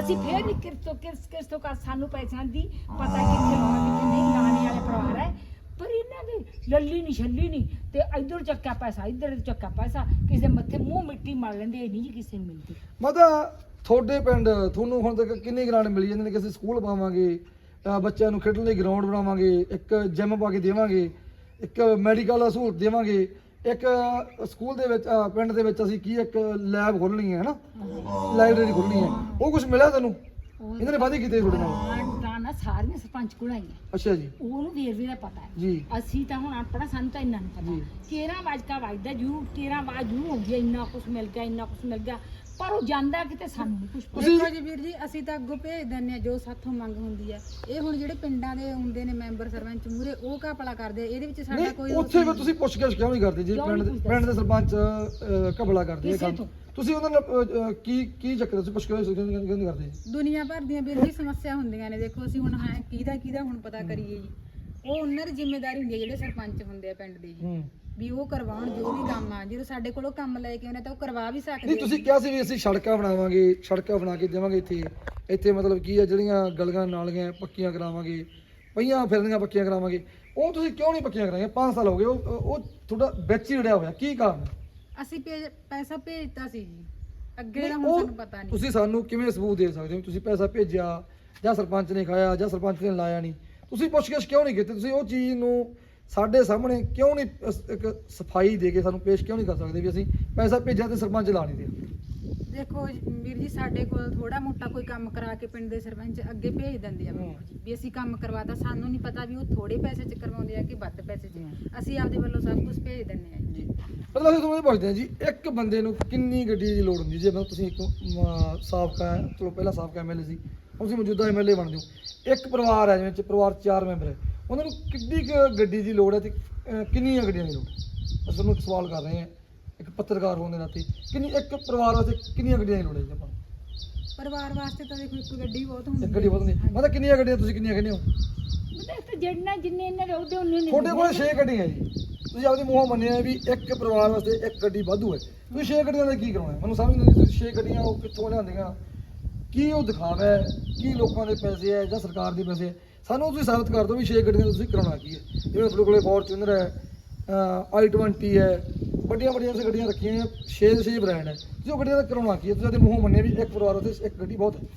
B: ਅਸੀਂ ਫੇਰ ਵੀ ਕਿਸ ਤੋਂ ਕਿਸ ਕਿਸ ਤੋਂ ਕਰ ਸਾਨੂੰ ਪੈਸਿਆਂ ਦੀ ਪਤਾ ਕਿੱਥੇ ਲਾਉਣਾ, ਕਿੱਥੇ ਨਹੀਂ ਲਾਣੇ ਵਾਲੇ ਪਰਿਵਾਰ ਹੈ। ਪਰ ਇਹਨਾਂ ਦੀ ਲੱਲੀ ਨਹੀਂ, ਛੱਲੀ ਨਹੀਂ। ਤੇ ਇੱਧਰ ਚੱਕਾ ਪੈਸਾ, ਇੱਧਰ ਚੱਕਾ ਪੈਸਾ। ਕਿਸੇ ਮੱਥੇ ਮੂੰਹ ਮਿੱਟੀ ਮਾਰ ਲੈਂਦੇ, ਇਹ ਨਹੀਂ ਕਿਸੇ ਨੂੰ ਮਿਲਦੀ।
C: ਮਤਲਬ ਤੁਹਾਡੇ ਪਿੰਡ ਤੁਹਾਨੂੰ ਹੁਣ ਤੱਕ ਕਿੰਨੀ ਗ੍ਰਾਂਟ ਮਿਲੀ? ਜਾਂਦੇ ਨੇ ਕਿਸੇ ਸਕੂਲ ਪਾਵਾਂਗੇ ਬੱਚਿਆਂ ਨੂੰ ਖੇਡਣ ਲਈ ਗਰਾਊਂਡ ਬਣਾਵਾਂਗੇ ਇੱਕ ਜਿਮ ਪਾ ਕੇ ਦੇਵਾਂਗੇ ਇੱਕ ਮੈਡੀਕਲ ਸਹੂਲਤ ਦੇਵਾਂਗੇ ਇੱਕ ਸਕੂਲ ਦੇ ਵਿੱਚ ਪਿੰਡ ਦੇ ਵਿੱਚ ਅਸੀਂ ਕੀ ਇੱਕ ਲੈਬ ਖੋਲਣੀ ਹੈ ਹਨਾ? ਲਾਇਬ੍ਰੇਰੀ ਖੋਲਣੀ ਹੈ। ਉਹ ਕੁਝ ਮਿਲਿਆ ਤੈਨੂੰ? ਇਹਨਾਂ ਨੇ ਵਾਅਦੇ ਕੀਤੇ ਤੁਹਾਡੇ ਨਾਲ?
B: ਨਾ ਸਾਰੀਆਂ ਸਰਪੰਚ ਕੋਲ ਆਈਆਂ।
C: ਅੱਛਾ ਜੀ।
B: ਉਹਨੂੰ ਵੇਰਵੇ ਦਾ ਪਤਾ ਹੈ।
C: ਜੀ।
B: ਅਸੀਂ ਤਾਂ ਹੁਣ ਅਨਪੜਾ ਸਾਨੂੰ ਤਾਂ ਇੰਨਾ ਨਹੀਂ
C: ਜੀ।
B: ਪਤਾ ਕੇਰਾ ਵਾਜਕਾ ਵੱਜਦਾ ਜੂ ਕੇਰਾ ਵਾਜ ਜੂ ਹੋ ਗਿਆ ਇੰਨਾ ਕੁਝ ਮਿਲ ਗਿਆ ਇੰਨਾ ਕੁਝ ਮਿਲ ਗਿਆ। ਪਰ ਉਹ ਜਾਂਦਾ ਕਿਤੇ ਸਾਨੂੰ ਨਹੀਂ ਕੁਝ
C: ਤੁਸੀਂ-
A: ਦੇਖੋ ਜੀ ਵੀਰ ਜੀ ਅਸੀਂ ਤਾਂ ਅੱਗੋਂ ਭੇਜ ਦਿੰਦੇ ਆ ਜੋ ਸਾਥੋਂ ਮੰਗ ਹੁੰਦੀ ਹੈ। ਇਹ ਹੁਣ ਜਿਹੜੇ ਪਿੰਡਾਂ ਦੇ ਹੁੰਦੇ ਨੇ ਮੈਂਬਰ ਸਰਪੰਚ ਮੂਰੇ ਉਹ ਘਪਲਾ ਕਰਦੇ ਆ? ਇਹਦੇ ਵਿੱਚ ਸਾਡਾ
C: ਨਹੀਂ
A: ਕੋਈ
C: ਉੱਥੇ ਵੀ ਤੁਸੀਂ ਪੁੱਛ ਕੇ ਕਿਉਂ ਨਹੀਂ ਕਰਦੇ? ਜੀ
B: ਕਿਉਂ
C: ਪਿੰਡ
B: ਨਹੀਂ
C: ਦੇ
B: ਪੁੱਛਦੇ?
C: ਪਿੰਡ ਦੇ ਸਰਪੰਚ ਅਹ, ਘਪਲਾ ਕਰਦੇ
B: ਕਿਸੇ
C: ਕੰਮ।
B: ਤੋਂ?
C: ਤੁਸੀਂ ਉਹਨਾਂ ਨਾਲ ਅਹ, ਅਹ, ਕੀ ਕੀ ਚੱਕਰ ਤੁਸੀਂ ਪੁੱਛ ਕੇ ਕਿਉਂ ਨਹੀਂ ਕਿਉਂ ਨਹੀਂ ਕਰਦੇ? ਜੀ
A: ਦੁਨੀਆ ਭਰ ਦੀਆਂ ਵੀਰ ਜੀ ਸਮੱਸਿਆ ਹੁੰਦੀਆਂ ਨੇ। ਦੇਖੋ ਅਸੀਂ ਹੁਣ ਹਾਂ ਕਿਹਦਾ ਕਿਹਦਾ ਹੁਣ ਪਤਾ ਕਰੀਏ ਜੀ। ਉਹ ਉਹਨਾਂ ਦੀ ਜ਼ਿੰਮੇਵਾਰੀ ਹੁੰਦੀ ਹੈ ਜਿਹੜੇ ਸਰਪੰਚ ਹੁੰਦੇ ਆ ਪਿੰਡ ਦੇ ਜੀ।
C: ਹੂੰ।
A: ਵੀ ਉਹ ਕਰਵਾਉਣ ਜੋ ਵੀ ਕੰਮ ਆ ਜਦੋਂ ਸਾਡੇ ਕੋਲੋਂ ਕੰਮ ਲੈ ਕੇ ਆਉਂਦੇ ਤਾਂ ਉਹ ਕਰਵਾ ਵੀ ਸਕਦੇ
C: ਨਹੀਂ ਤੁਸੀਂ। ਕਿਹਾ ਸੀ ਵੀ ਅਸੀਂ ਸੜਕਾਂ ਬਣਾਵਾਂਗੇ ਸੜਕਾਂ ਬਣਾ ਕੇ ਦੇਵਾਂਗੇ ਇੱਥੇ। ਇੱਥੇ ਮਤਲਬ ਕੀ ਆ ਜਿਹੜੀਆਂ ਗਲੀਆਂ ਨਾਲੀਆਂ ਪੱਕੀਆਂ ਕਰਾਵਾਂਗੇ ਪਈਆਂ ਫਿਰਨੀਆਂ ਪੱਕੀਆਂ ਕਰਾਵਾਂਗੇ। ਉਹ ਤੁਸੀਂ ਕਿਉਂ ਨਹੀਂ ਪੱਕੀਆਂ ਕਰਾਈਆਂ? 5 ਸਾਲ ਹੋ ਗਏ ਉਹ ਉਹ ਤੁਹਾਡਾ ਵਿੱਚ ਹੀ ਰੜਿਆ ਹੋਇਆ। ਕੀ ਕਾਰਨ?
A: ਅਸੀਂ ਭੇਜ- ਪੈਸਾ ਭੇਜਤਾ ਸੀ ਜੀ। ਅੱਗੇ ਦਾ ਹੁਣ
C: ਉਹ
A: ਸਾਨੂੰ ਪਤਾ ਨਹੀਂ।
C: ਤੁਸੀਂ ਸਾਨੂੰ ਕਿਵੇਂ ਸਬੂਤ ਦੇ ਸਕਦੇ ਹੋ? ਤੁਸੀਂ ਪੈਸਾ ਭੇਜਿਆ ਜਾਂ ਸਰਪੰਚ ਨੇ ਖਾਇਆ ਜਾਂ ਸਰਪੰਚ ਨੇ ਲਾਇਆ ਨਹੀਂ। ਤੁਸੀਂ ਪੁੱਛਗਿੱਛ ਕਿਉਂ ਨਹੀਂ ਕੀਤੀ? ਤੁਸੀਂ ਉਹ ਚੀਜ਼ ਨੂੰ ਸਾਡੇ ਸਾਹਮਣੇ ਕਿਉਂ ਨਹੀਂ ਅਸ- ਇੱਕ ਸਫ਼ਾਈ ਦੇ ਕੇ ਸਾਨੂੰ ਪੇਸ਼ ਕਿਉਂ ਨਹੀਂ ਕਰ ਸਕਦੇ ਵੀ ਅਸੀਂ ਪੈਸਾ ਭੇਜਿਆ ਤੇ ਸਰਪੰਚ ਲਾ ਨਹੀਂ ਦਿਆ
A: ਦੇਖੋ ਜੀ, ਵੀਰ ਜੀ ਸਾਡੇ ਕੋਲ ਥੋੜਾ ਮੋਟਾ ਕੋਈ ਕੰਮ ਕਰਾ ਕੇ ਪਿੰਡ ਦੇ ਸਰਪੰਚ ਅੱਗੇ ਭੇਜ ਦਿੰਦੇ ਆ ਜੀ। ਵੀ ਅਸੀਂ ਕੰਮ ਕਰਵਾਤਾ ਸਾਨੂੰ ਨਹੀਂ ਪਤਾ ਵੀ ਉਹ ਥੋੜੇ ਪੈਸੇ ਚ ਕਰਵਾਉਂਦੇ ਆ ਕਿ ਵੱਧ ਪੈਸੇ ਚ। ਅਸੀਂ ਆਪਦੇ ਵੱਲੋਂ ਸਭ ਕੁਝ ਭੇਜ ਦਿੰਦੇ ਆ ਜੀ।
C: ਜੀ। ਮਤਲਬ ਅਸੀਂ ਤੁਹਾਨੂੰ ਇਹ ਪੁੱਛਦੇ ਹਾਂ ਜੀ ਇੱਕ ਬੰਦੇ ਨੂੰ ਕਿੰਨੀ ਗੱਡੀ ਦੀ ਲੋੜ ਹੁੰਦੀ? ਜੇ ਮਤਲਬ ਤੁਸੀਂ ਇੱਕ ਅਮ, ਸਾਬਕਾ ਚਲੋ ਪਹਿਲਾਂ ਸਾਬਕਾ ਐਮਐਲਏ ਸੀ ਤੁਸੀਂ ਮੌਜੂਦਾ ਐਮਐਲਏ ਬਣਦੇ ਹੋ ਇੱਕ ਪਰਿਵਾਰ ਹੈ ਜਿਵੇਂ ਚ ਪਰਿਵਾਰ 'ਚ ਚਾਰ ਮੈਂਬਰ ਹੈ। ਉਹਨਾਂ ਨੂੰ ਕਿੰਨੀ ਕੁ ਗੱਡੀ ਦੀ ਲੋੜ ਹੈ ਤੇ ਅਹ, ਕਿੰਨੀਆਂ ਗੱਡੀਆਂ ਦੀ ਲੋੜ ਹੈ? ਅਸੀਂ ਤੁਹਾਨੂੰ ਇੱਕ ਸਵਾਲ ਕਰ ਰਹੇ ਹਾਂ ਇੱਕ ਪੱਤਰਕਾਰ ਹੋਣ ਦੇ ਨਾਤੇ ਕਿੰਨੀ ਇੱਕ ਪਰਿਵਾਰ ਵਾਸਤੇ ਕਿੰਨੀਆਂ ਗੱਡੀਆਂ ਦੀ ਲੋੜ ਹੈ ਜੀ ਆਪਾਂ ਨੂੰ?
A: ਪਰਿਵਾਰ ਵਾਸਤੇ ਤਾਂ ਦੇਖੋ ਇੱਕ ਗੱਡੀ ਬਹੁਤ ਹੁੰਦੀ
C: ਇੱਕ ਗੱਡੀ ਬਹੁਤ ਨਹੀਂ ਮਤਲਬ ਕਿੰਨੀਆਂ ਗੱਡੀਆਂ ਤੁਸੀਂ ਕਿੰਨੀਆਂ ਕਹਿੰਦੇ ਹੋ?
B: ਮਤਲਬ ਤੇ ਜਿੰਨਾ ਜਿੰਨੇ ਇਹਨਾਂ ਦੇ ਉਹਦੇ ਉਹਨੇ ਨਹੀਂ
C: ਤੁਹਾਡੇ ਕੋਲ 6 ਗੱਡੀਆਂ ਜੀ। ਤੁਸੀਂ ਆਪਦੀ ਮੂੰਹੋਂ ਮੰਨਿਆ ਵੀ ਇੱਕ ਪਰਿਵਾਰ ਵਾਸਤੇ ਇੱਕ ਗੱਡੀ ਵਾਧੂ ਹੈ। ਤੁਸੀਂ 6 ਗੱਡੀਆਂ ਦਾ ਕੀ ਕਰਾਉਣਾ ਮੈਨੂੰ ਸਮਝ ਨਹੀਂ ਆਉਂਦੀ ਤੁਸੀਂ 6 ਗੱਡੀਆਂ ਉਹ ਕਿੱਥੋਂ ਲਿਆਂਦੀਆਂ? ਕੀ ਉਹ ਦਿਖਾਵਾ? ਹੈ ਕੀ ਲੋਕਾਂ ਦੇ ਪੈਸੇ ਹੈ ਜਾਂ ਸਰਕਾਰ ਦੇ ਪੈਸੇ ਹੈ? ਸਾਨੂੰ ਤੁਸੀਂ ਸਾਬਤ ਕਰ ਦਿਓ ਵੀ 6 ਗੱਡੀਆਂ ਤੁਸੀਂ ਕਰਾਉਣਾ ਕੀ ਹੈ। ਜਿਵੇਂ ਤੁਹਾਡੇ ਕੋਲੇ ਫੋਰਚੂਨਰ ਹੈ i20 ਹੈ ਵੱਡੀਆਂ ਵੱਡੀਆਂ ਤੁਸੀਂ ਗੱਡੀਆਂ ਰੱਖੀਆਂ ਹੈ 6 ਦੇ 6 ਬ੍ਰਾਂਡ ਹੈ। ਉਹ ਗੱਡੀਆਂ ਦਾ ਕਰਾਉਣਾ ਕੀ ਹੈ? ਤੁਸੀਂ ਆਪਦੇ ਮੂੰਹੋਂ ਮੰਨਿਆ ਵੀ ਇੱਕ ਪਰਿਵਾਰ ਵਾਸਤੇ ਇੱਕ ਗੱਡੀ ਬਹੁਤ ਹੈ।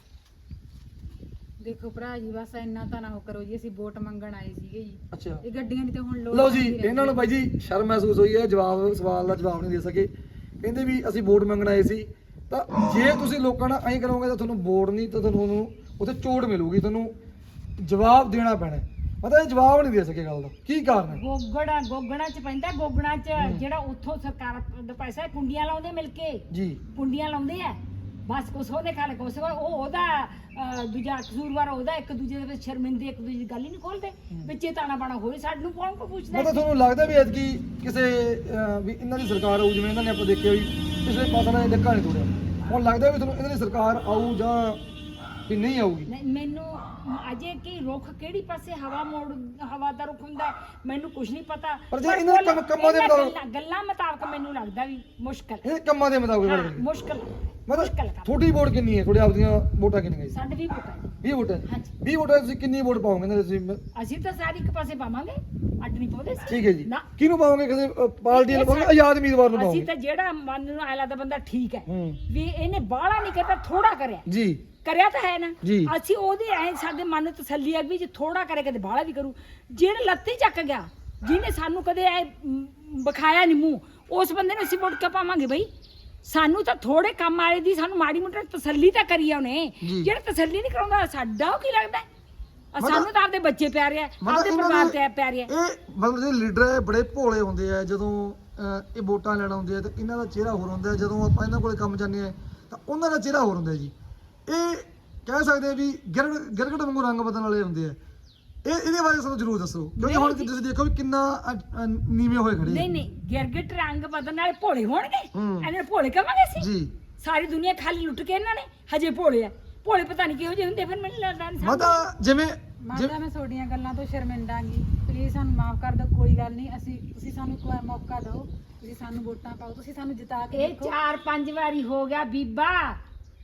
A: ਦੇਖੋ ਭਰਾ ਜੀ ਬਸ ਇੰਨਾ ਤਾਂ ਨਾ ਉਹ ਕਰੋ ਜੀ ਅਸੀਂ ਵੋਟ ਮੰਗਣ ਆਏ ਸੀਗੇ ਜੀ।
C: ਅੱਛਾ।
A: ਇਹ ਗੱਡੀਆਂ ਦੀ ਤਾਂ ਹੁਣ ਲੋੜ
C: ਲਓ ਜੀ ਇਹਨਾਂ ਨੂੰ ਬਾਈ ਜੀ ਸ਼ਰਮ ਮਹਿਸੂਸ ਹੋਈ ਹੈ ਜਵਾਬ ਸਵਾਲ ਦਾ ਜਵਾਬ ਨਹੀਂ ਦੇ ਸਕੇ। ਕਹਿੰਦੇ ਵੀ ਅਸੀਂ ਵੋਟ ਮੰਗਣ ਆਏ ਸੀ। ਤਾਂ ਜੇ ਤੁਸੀਂ ਲੋਕਾਂ ਨਾਲ ਐਂ ਕਰੋਗੇ ਤਾਂ ਤੁਹਾਨੂੰ ਵੋਟ ਨਹੀਂ ਤਾਂ ਤੁਹਾਨੂੰ ਉੱਥੇ ਚੋਟ ਮਿਲੂਗੀ ਤੁਹਾਨੂੰ ਜਵਾਬ ਦੇਣਾ ਪੈਣਾ। ਮਤਲਬ ਇਹ ਜਵਾਬ ਨਹੀਂ ਦੇ ਸਕੇ ਗੱਲ ਦਾ। ਕੀ ਕਾਰਨ ਹੈ?
B: ਗੋਗੜਾ ਗੋਗਣਾ ਚ ਪੈਂਦਾ ਗੋਗਣਾ ਚ ਜਿਹੜਾ ਉੱਥੋਂ ਸਰਕਾਰ ਦਾ ਪੈਸਾ ਹੈ, ਕੁੰਡੀਆਂ ਲਾਉਂਦੇ ਮਿਲ ਕੇ।
C: ਜੀ।
B: ਕੁੰਡੀਆਂ ਲਾਉਂਦੇ ਆ। ਬਸ ਕੁਛ ਉਹਨੇ ਖਾ ਲੈ ਕੁਛ ਉਹ ਉਹਦਾ ਅਹ, ਦੂਜਾ ਕਸੂਰਵਾਰ ਉਹਦਾ ਇੱਕ ਦੂਜੇ ਦੇ ਵਿੱਚ ਸ਼ਰਮਿੰਦੇ ਇੱਕ ਦੂਜੇ ਦੀ ਗੱਲ ਹੀ ਨਹੀਂ ਖੋਲਦੇ। ਵਿੱਚੇ ਤਾਣਾ ਬਾਣਾ ਹੋਈ ਸਾਨੂੰ ਕੌਣ ਕੋ ਪੁੱਛਦਾ
C: ਮਤਲਬ ਤੁਹਾਨੂੰ ਲੱਗਦਾ ਵੀ ਐਤਕੀ ਕਿਸੇ ਅਹ, ਵੀ ਇਹਨਾਂ ਦੀ ਸਰਕਾਰ ਆਊ ਜਿਵੇਂ ਇਹਨਾਂ ਨੇ ਆਪਾਂ ਦੇਖਿਆ ਵੀ ਪਿਛਲੇ ਪਾਸਾ ਨੇ ਡੱਕਾ ਨਹੀਂ ਤੋੜਿਆ। ਹੁਣ ਲੱਗਦਾ ਵੀ ਤੁਹਾਨੂੰ ਇਹਨਾਂ ਦੀ ਸਰਕਾਰ ਆਊ ਜਾਂ ਵੀ ਨਹੀਂ ਆਊਗੀ?
B: ਨਹੀਂ, ਮੈਨੂੰ ਅਜੇ ਕੀ ਰੁਖ ਕਿਹੜੀ ਪਾਸੇ ਹਵਾ ਮੋੜ ਹਵਾ ਦਾ ਰੁਖ ਹੁੰਦਾ ਹੈ, ਮੈਨੂੰ ਕੁਝ ਨਹੀਂ ਪਤਾ।
C: ਪਰ ਜੇ ਇਹਨਾਂ ਕੰਮ- ਕੰਮਾਂ ਦੇ
B: ਇਹਨਾਂ
C: ਮੁਤਾਬਕ-
B: ਗੱਲਾਂ- ਗੱਲਾਂ ਮੁਤਾਬਕ ਮੈਨੂੰ ਲੱਗਦਾ ਵੀ ਮੁਸ਼ਕਲ। ਹੈ।
C: ਇਹ ਕੰਮਾਂ ਦੇ ਮੁਤਾਬਕ
B: ਹਾਂ
C: ਵੋਟ
B: ਮੁਸ਼ਕਲ
C: ਮਤਲਬ
B: ਮੁਸ਼ਕਲ ਕੰਮ।
C: ਤੁਹਾਡੀ ਵੋਟ ਕਿੰਨੀ ਹੈ? ਤੁਹਾਡੇ ਆਪਦੀਆਂ ਵੋਟਾਂ ਕਿੰਨੀਆਂ ਜੀ?
B: ਸਾਡੇ ਵੀ ਪੁੱਤਾਂ ਜੀ।
C: 20 ਵੋਟਾਂ
B: ਹਾਂਜੀ।
C: 20 ਵੋਟਾਂ 'ਚ ਤੁਸੀਂ ਕਿੰਨੀ ਵੋਟ ਪਾਓਗੇ? ਦੇ ਤੁਸੀਂ
B: ਅਸੀਂ ਤਾਂ ਸਾਰੇ ਇੱਕ ਪਾਸੇ ਪਾਵਾਂਗੇ। ਅੱਡ ਨਹੀਂ ਪਾਉਂਦੇ
C: ਠੀਕ ਹੈ ਜੀ।
B: ਨਾ।
C: ਕਿਹਨੂੰ ਪਾਓਗੇ? ਕਿਸੇ ਅ, ਪਾਰਟੀ ਨੂੰ
B: ਇਹ
C: ਪਾਓਗੇ?
B: ਸਾ-
C: ਆਜ਼ਾਦ ਉਮੀਦਵਾਰ ਨੂੰ
B: ਅਸੀਂ
C: ਪਾਓਗੇ?
B: ਤਾਂ ਜਿਹੜਾ ਮਨ ਨੂੰ ਆਇਆ ਲੱਗਦਾ ਬੰਦਾ ਠੀਕ ਹੈ।
C: ਹੂੰ।
B: ਵੀ ਇਹਨੇ ਬਾਹਲਾ ਨਹੀਂ ਕਰਦਾ ਥੋੜਾ ਕਰਿਆ।
C: ਜੀ।
B: ਕਰਿਆ ਤਾਂ ਹੈ ਨਾ।
C: ਜੀ।
B: ਅਸੀਂ ਉਹਦੇ ਐ ਸਾਡੇ ਮਨ ਨੂੰ ਤਸੱਲੀ ਆ ਵੀ ਜੇ ਥੋੜਾ ਕਰੇ ਕਦੇ ਬਾਹਲਾ ਵੀ ਕਰੂ। ਜਿਹੜਾ ਲੱਤੀ ਚੱਕ ਗਿਆ ਜਿਹਨੇ ਸਾਨੂੰ ਕਦੇ ਐ ਬਖਾਇਆ ਨਹੀਂ ਮੂੰਹ ਉਸ ਬੰਦੇ ਨੂੰ ਅਸੀਂ ਵੋਟ ਕੇ ਪਾਵਾਂਗੇ ਬਈ। ਸਾਨੂੰ ਤਾਂ ਥੋੜੇ ਕੰਮ ਵਾਲੇ ਦੀ ਸਾਨੂੰ ਮਾੜੀ ਮੋਟੀ ਤਸੱਲੀ ਤਾਂ ਕਰੀ ਆ ਉਹਨੇ।
C: ਜੀ।
B: ਜਿਹੜਾ ਤਸੱਲੀ ਨਹੀਂ ਕਰਾਉਂਦਾ ਸਾਡਾ ਉਹ ਕੀ ਲੱਗਦਾ?
C: ਮਤਲਬ-
B: ਸਾਨੂੰ ਤਾਂ ਆਪਦੇ ਬੱਚੇ ਪਿਆਰੇ ਆ ਆਪਦੇ
C: ਇਹਨਾਂ
B: ਪਰਿਵਾਰ ਤੇ ਪਿਆਰੇ ਆ
C: ਇਹ ਮਤਲਬ ਜਿਹੜੇ ਲੀਡਰ ਹੈ ਬੜੇ ਭੋਲੇ ਹੁੰਦੇ ਆ ਜਦੋਂ ਇਹ ਵੋਟਾਂ ਲੈਣ ਆਉਂਦੇ ਆ ਤੇ ਇਹਨਾਂ ਦਾ ਚਿਹਰਾ ਹੋਰ ਹੁੰਦਾ। ਹੈ। ਜਦੋਂ ਆਪਾਂ ਇਹਨਾਂ ਕੋਲੇ ਕੰਮ ਜਾਂਦੇ ਆ ਤਾਂ ਉਹਨਾਂ ਦਾ ਚਿਹਰਾ ਹੋਰ ਹੁੰਦਾ ਹੈ ਜੀ। ਇਹ ਕਹਿ ਸਕਦੇ ਆ ਵੀ ਗਿਰਗ ਗਿਰਗਟ ਵਾਂਗੂ ਰੰਗ ਬਦਲਣ ਵਾਲੇ ਹੁੰਦੇ ਆ। ਇਹ ਇਹਦੇ ਬਾਰੇ ਸਾਨੂੰ ਜ਼ਰੂਰ ਦੱਸੋ। ਕਿਉਂਕਿ ਹੁਣ। ਤੁਸੀਂ ਦੇਖੋ ਵੀ ਕਿੰਨਾ ਅ, ਅ, ਨੀਵੇਂ ਹੋਏ ਖੜੇ ਆ।
B: ਨਹੀਂ ਨਹੀਂ। ਗਿਰਗਿਟ ਰੰਗ ਬਦਲਣ ਵਾਲੇ ਭੋਲੇ ਹੋਣਗੇ?
C: ਹੂੰ।
B: ਇਹਨਾਂ ਨੂੰ ਭੋਲੇ ਕਵਾਂਗੇ ਅਸੀਂ?
C: ਜੀ।
B: ਸਾਰੀ ਦੁਨੀਆ ਖਾਲੀ ਲੁੱਟ ਕੇ ਇਹਨਾਂ ਨੇ? ਹਜੇ ਭੋਲੇ ਆ। ਭੋਲੇ ਪਤਾ ਨਹੀਂ ਕਿਹੋ ਜਿਹੇ ਹੁੰਦੇ ਫਿਰ ਮੈਨੂੰ ਲੱਗਦਾ ਨਹੀਂ
C: ਮਾਤਾ ਜਿਵੇਂ ਜਿਵੇਂ-
A: ਮਾਤਾ ਮੈਂ ਤੁਹਾਡੀਆਂ ਗੱਲਾਂ ਤੋਂ ਸ਼ਰਮਿੰਦਾਂਗੀ। ਪਲੀਜ਼ ਸਾਨੂੰ ਮਾਫ ਕਰ ਦਿਓ ਕੋਈ ਗੱਲ ਨਹੀਂ। ਅਸੀਂ ਤੁਸੀਂ ਸਾਨੂੰ ਇੱਕ ਵਾਰ ਮੌਕਾ ਦਿਓ। ਤੁਸੀਂ ਸਾਨੂੰ ਵੋਟਾਂ ਪਾਓ। ਤੁਸੀਂ ਸਾਨੂੰ ਜਿਤਾ ਕੇ
B: ਇਹ
A: ਦੇਖੋ।
B: ਚਾਰ ਪੰਜ ਵਾਰੀ ਹੋ ਗਿਆ ਬੀਬਾ।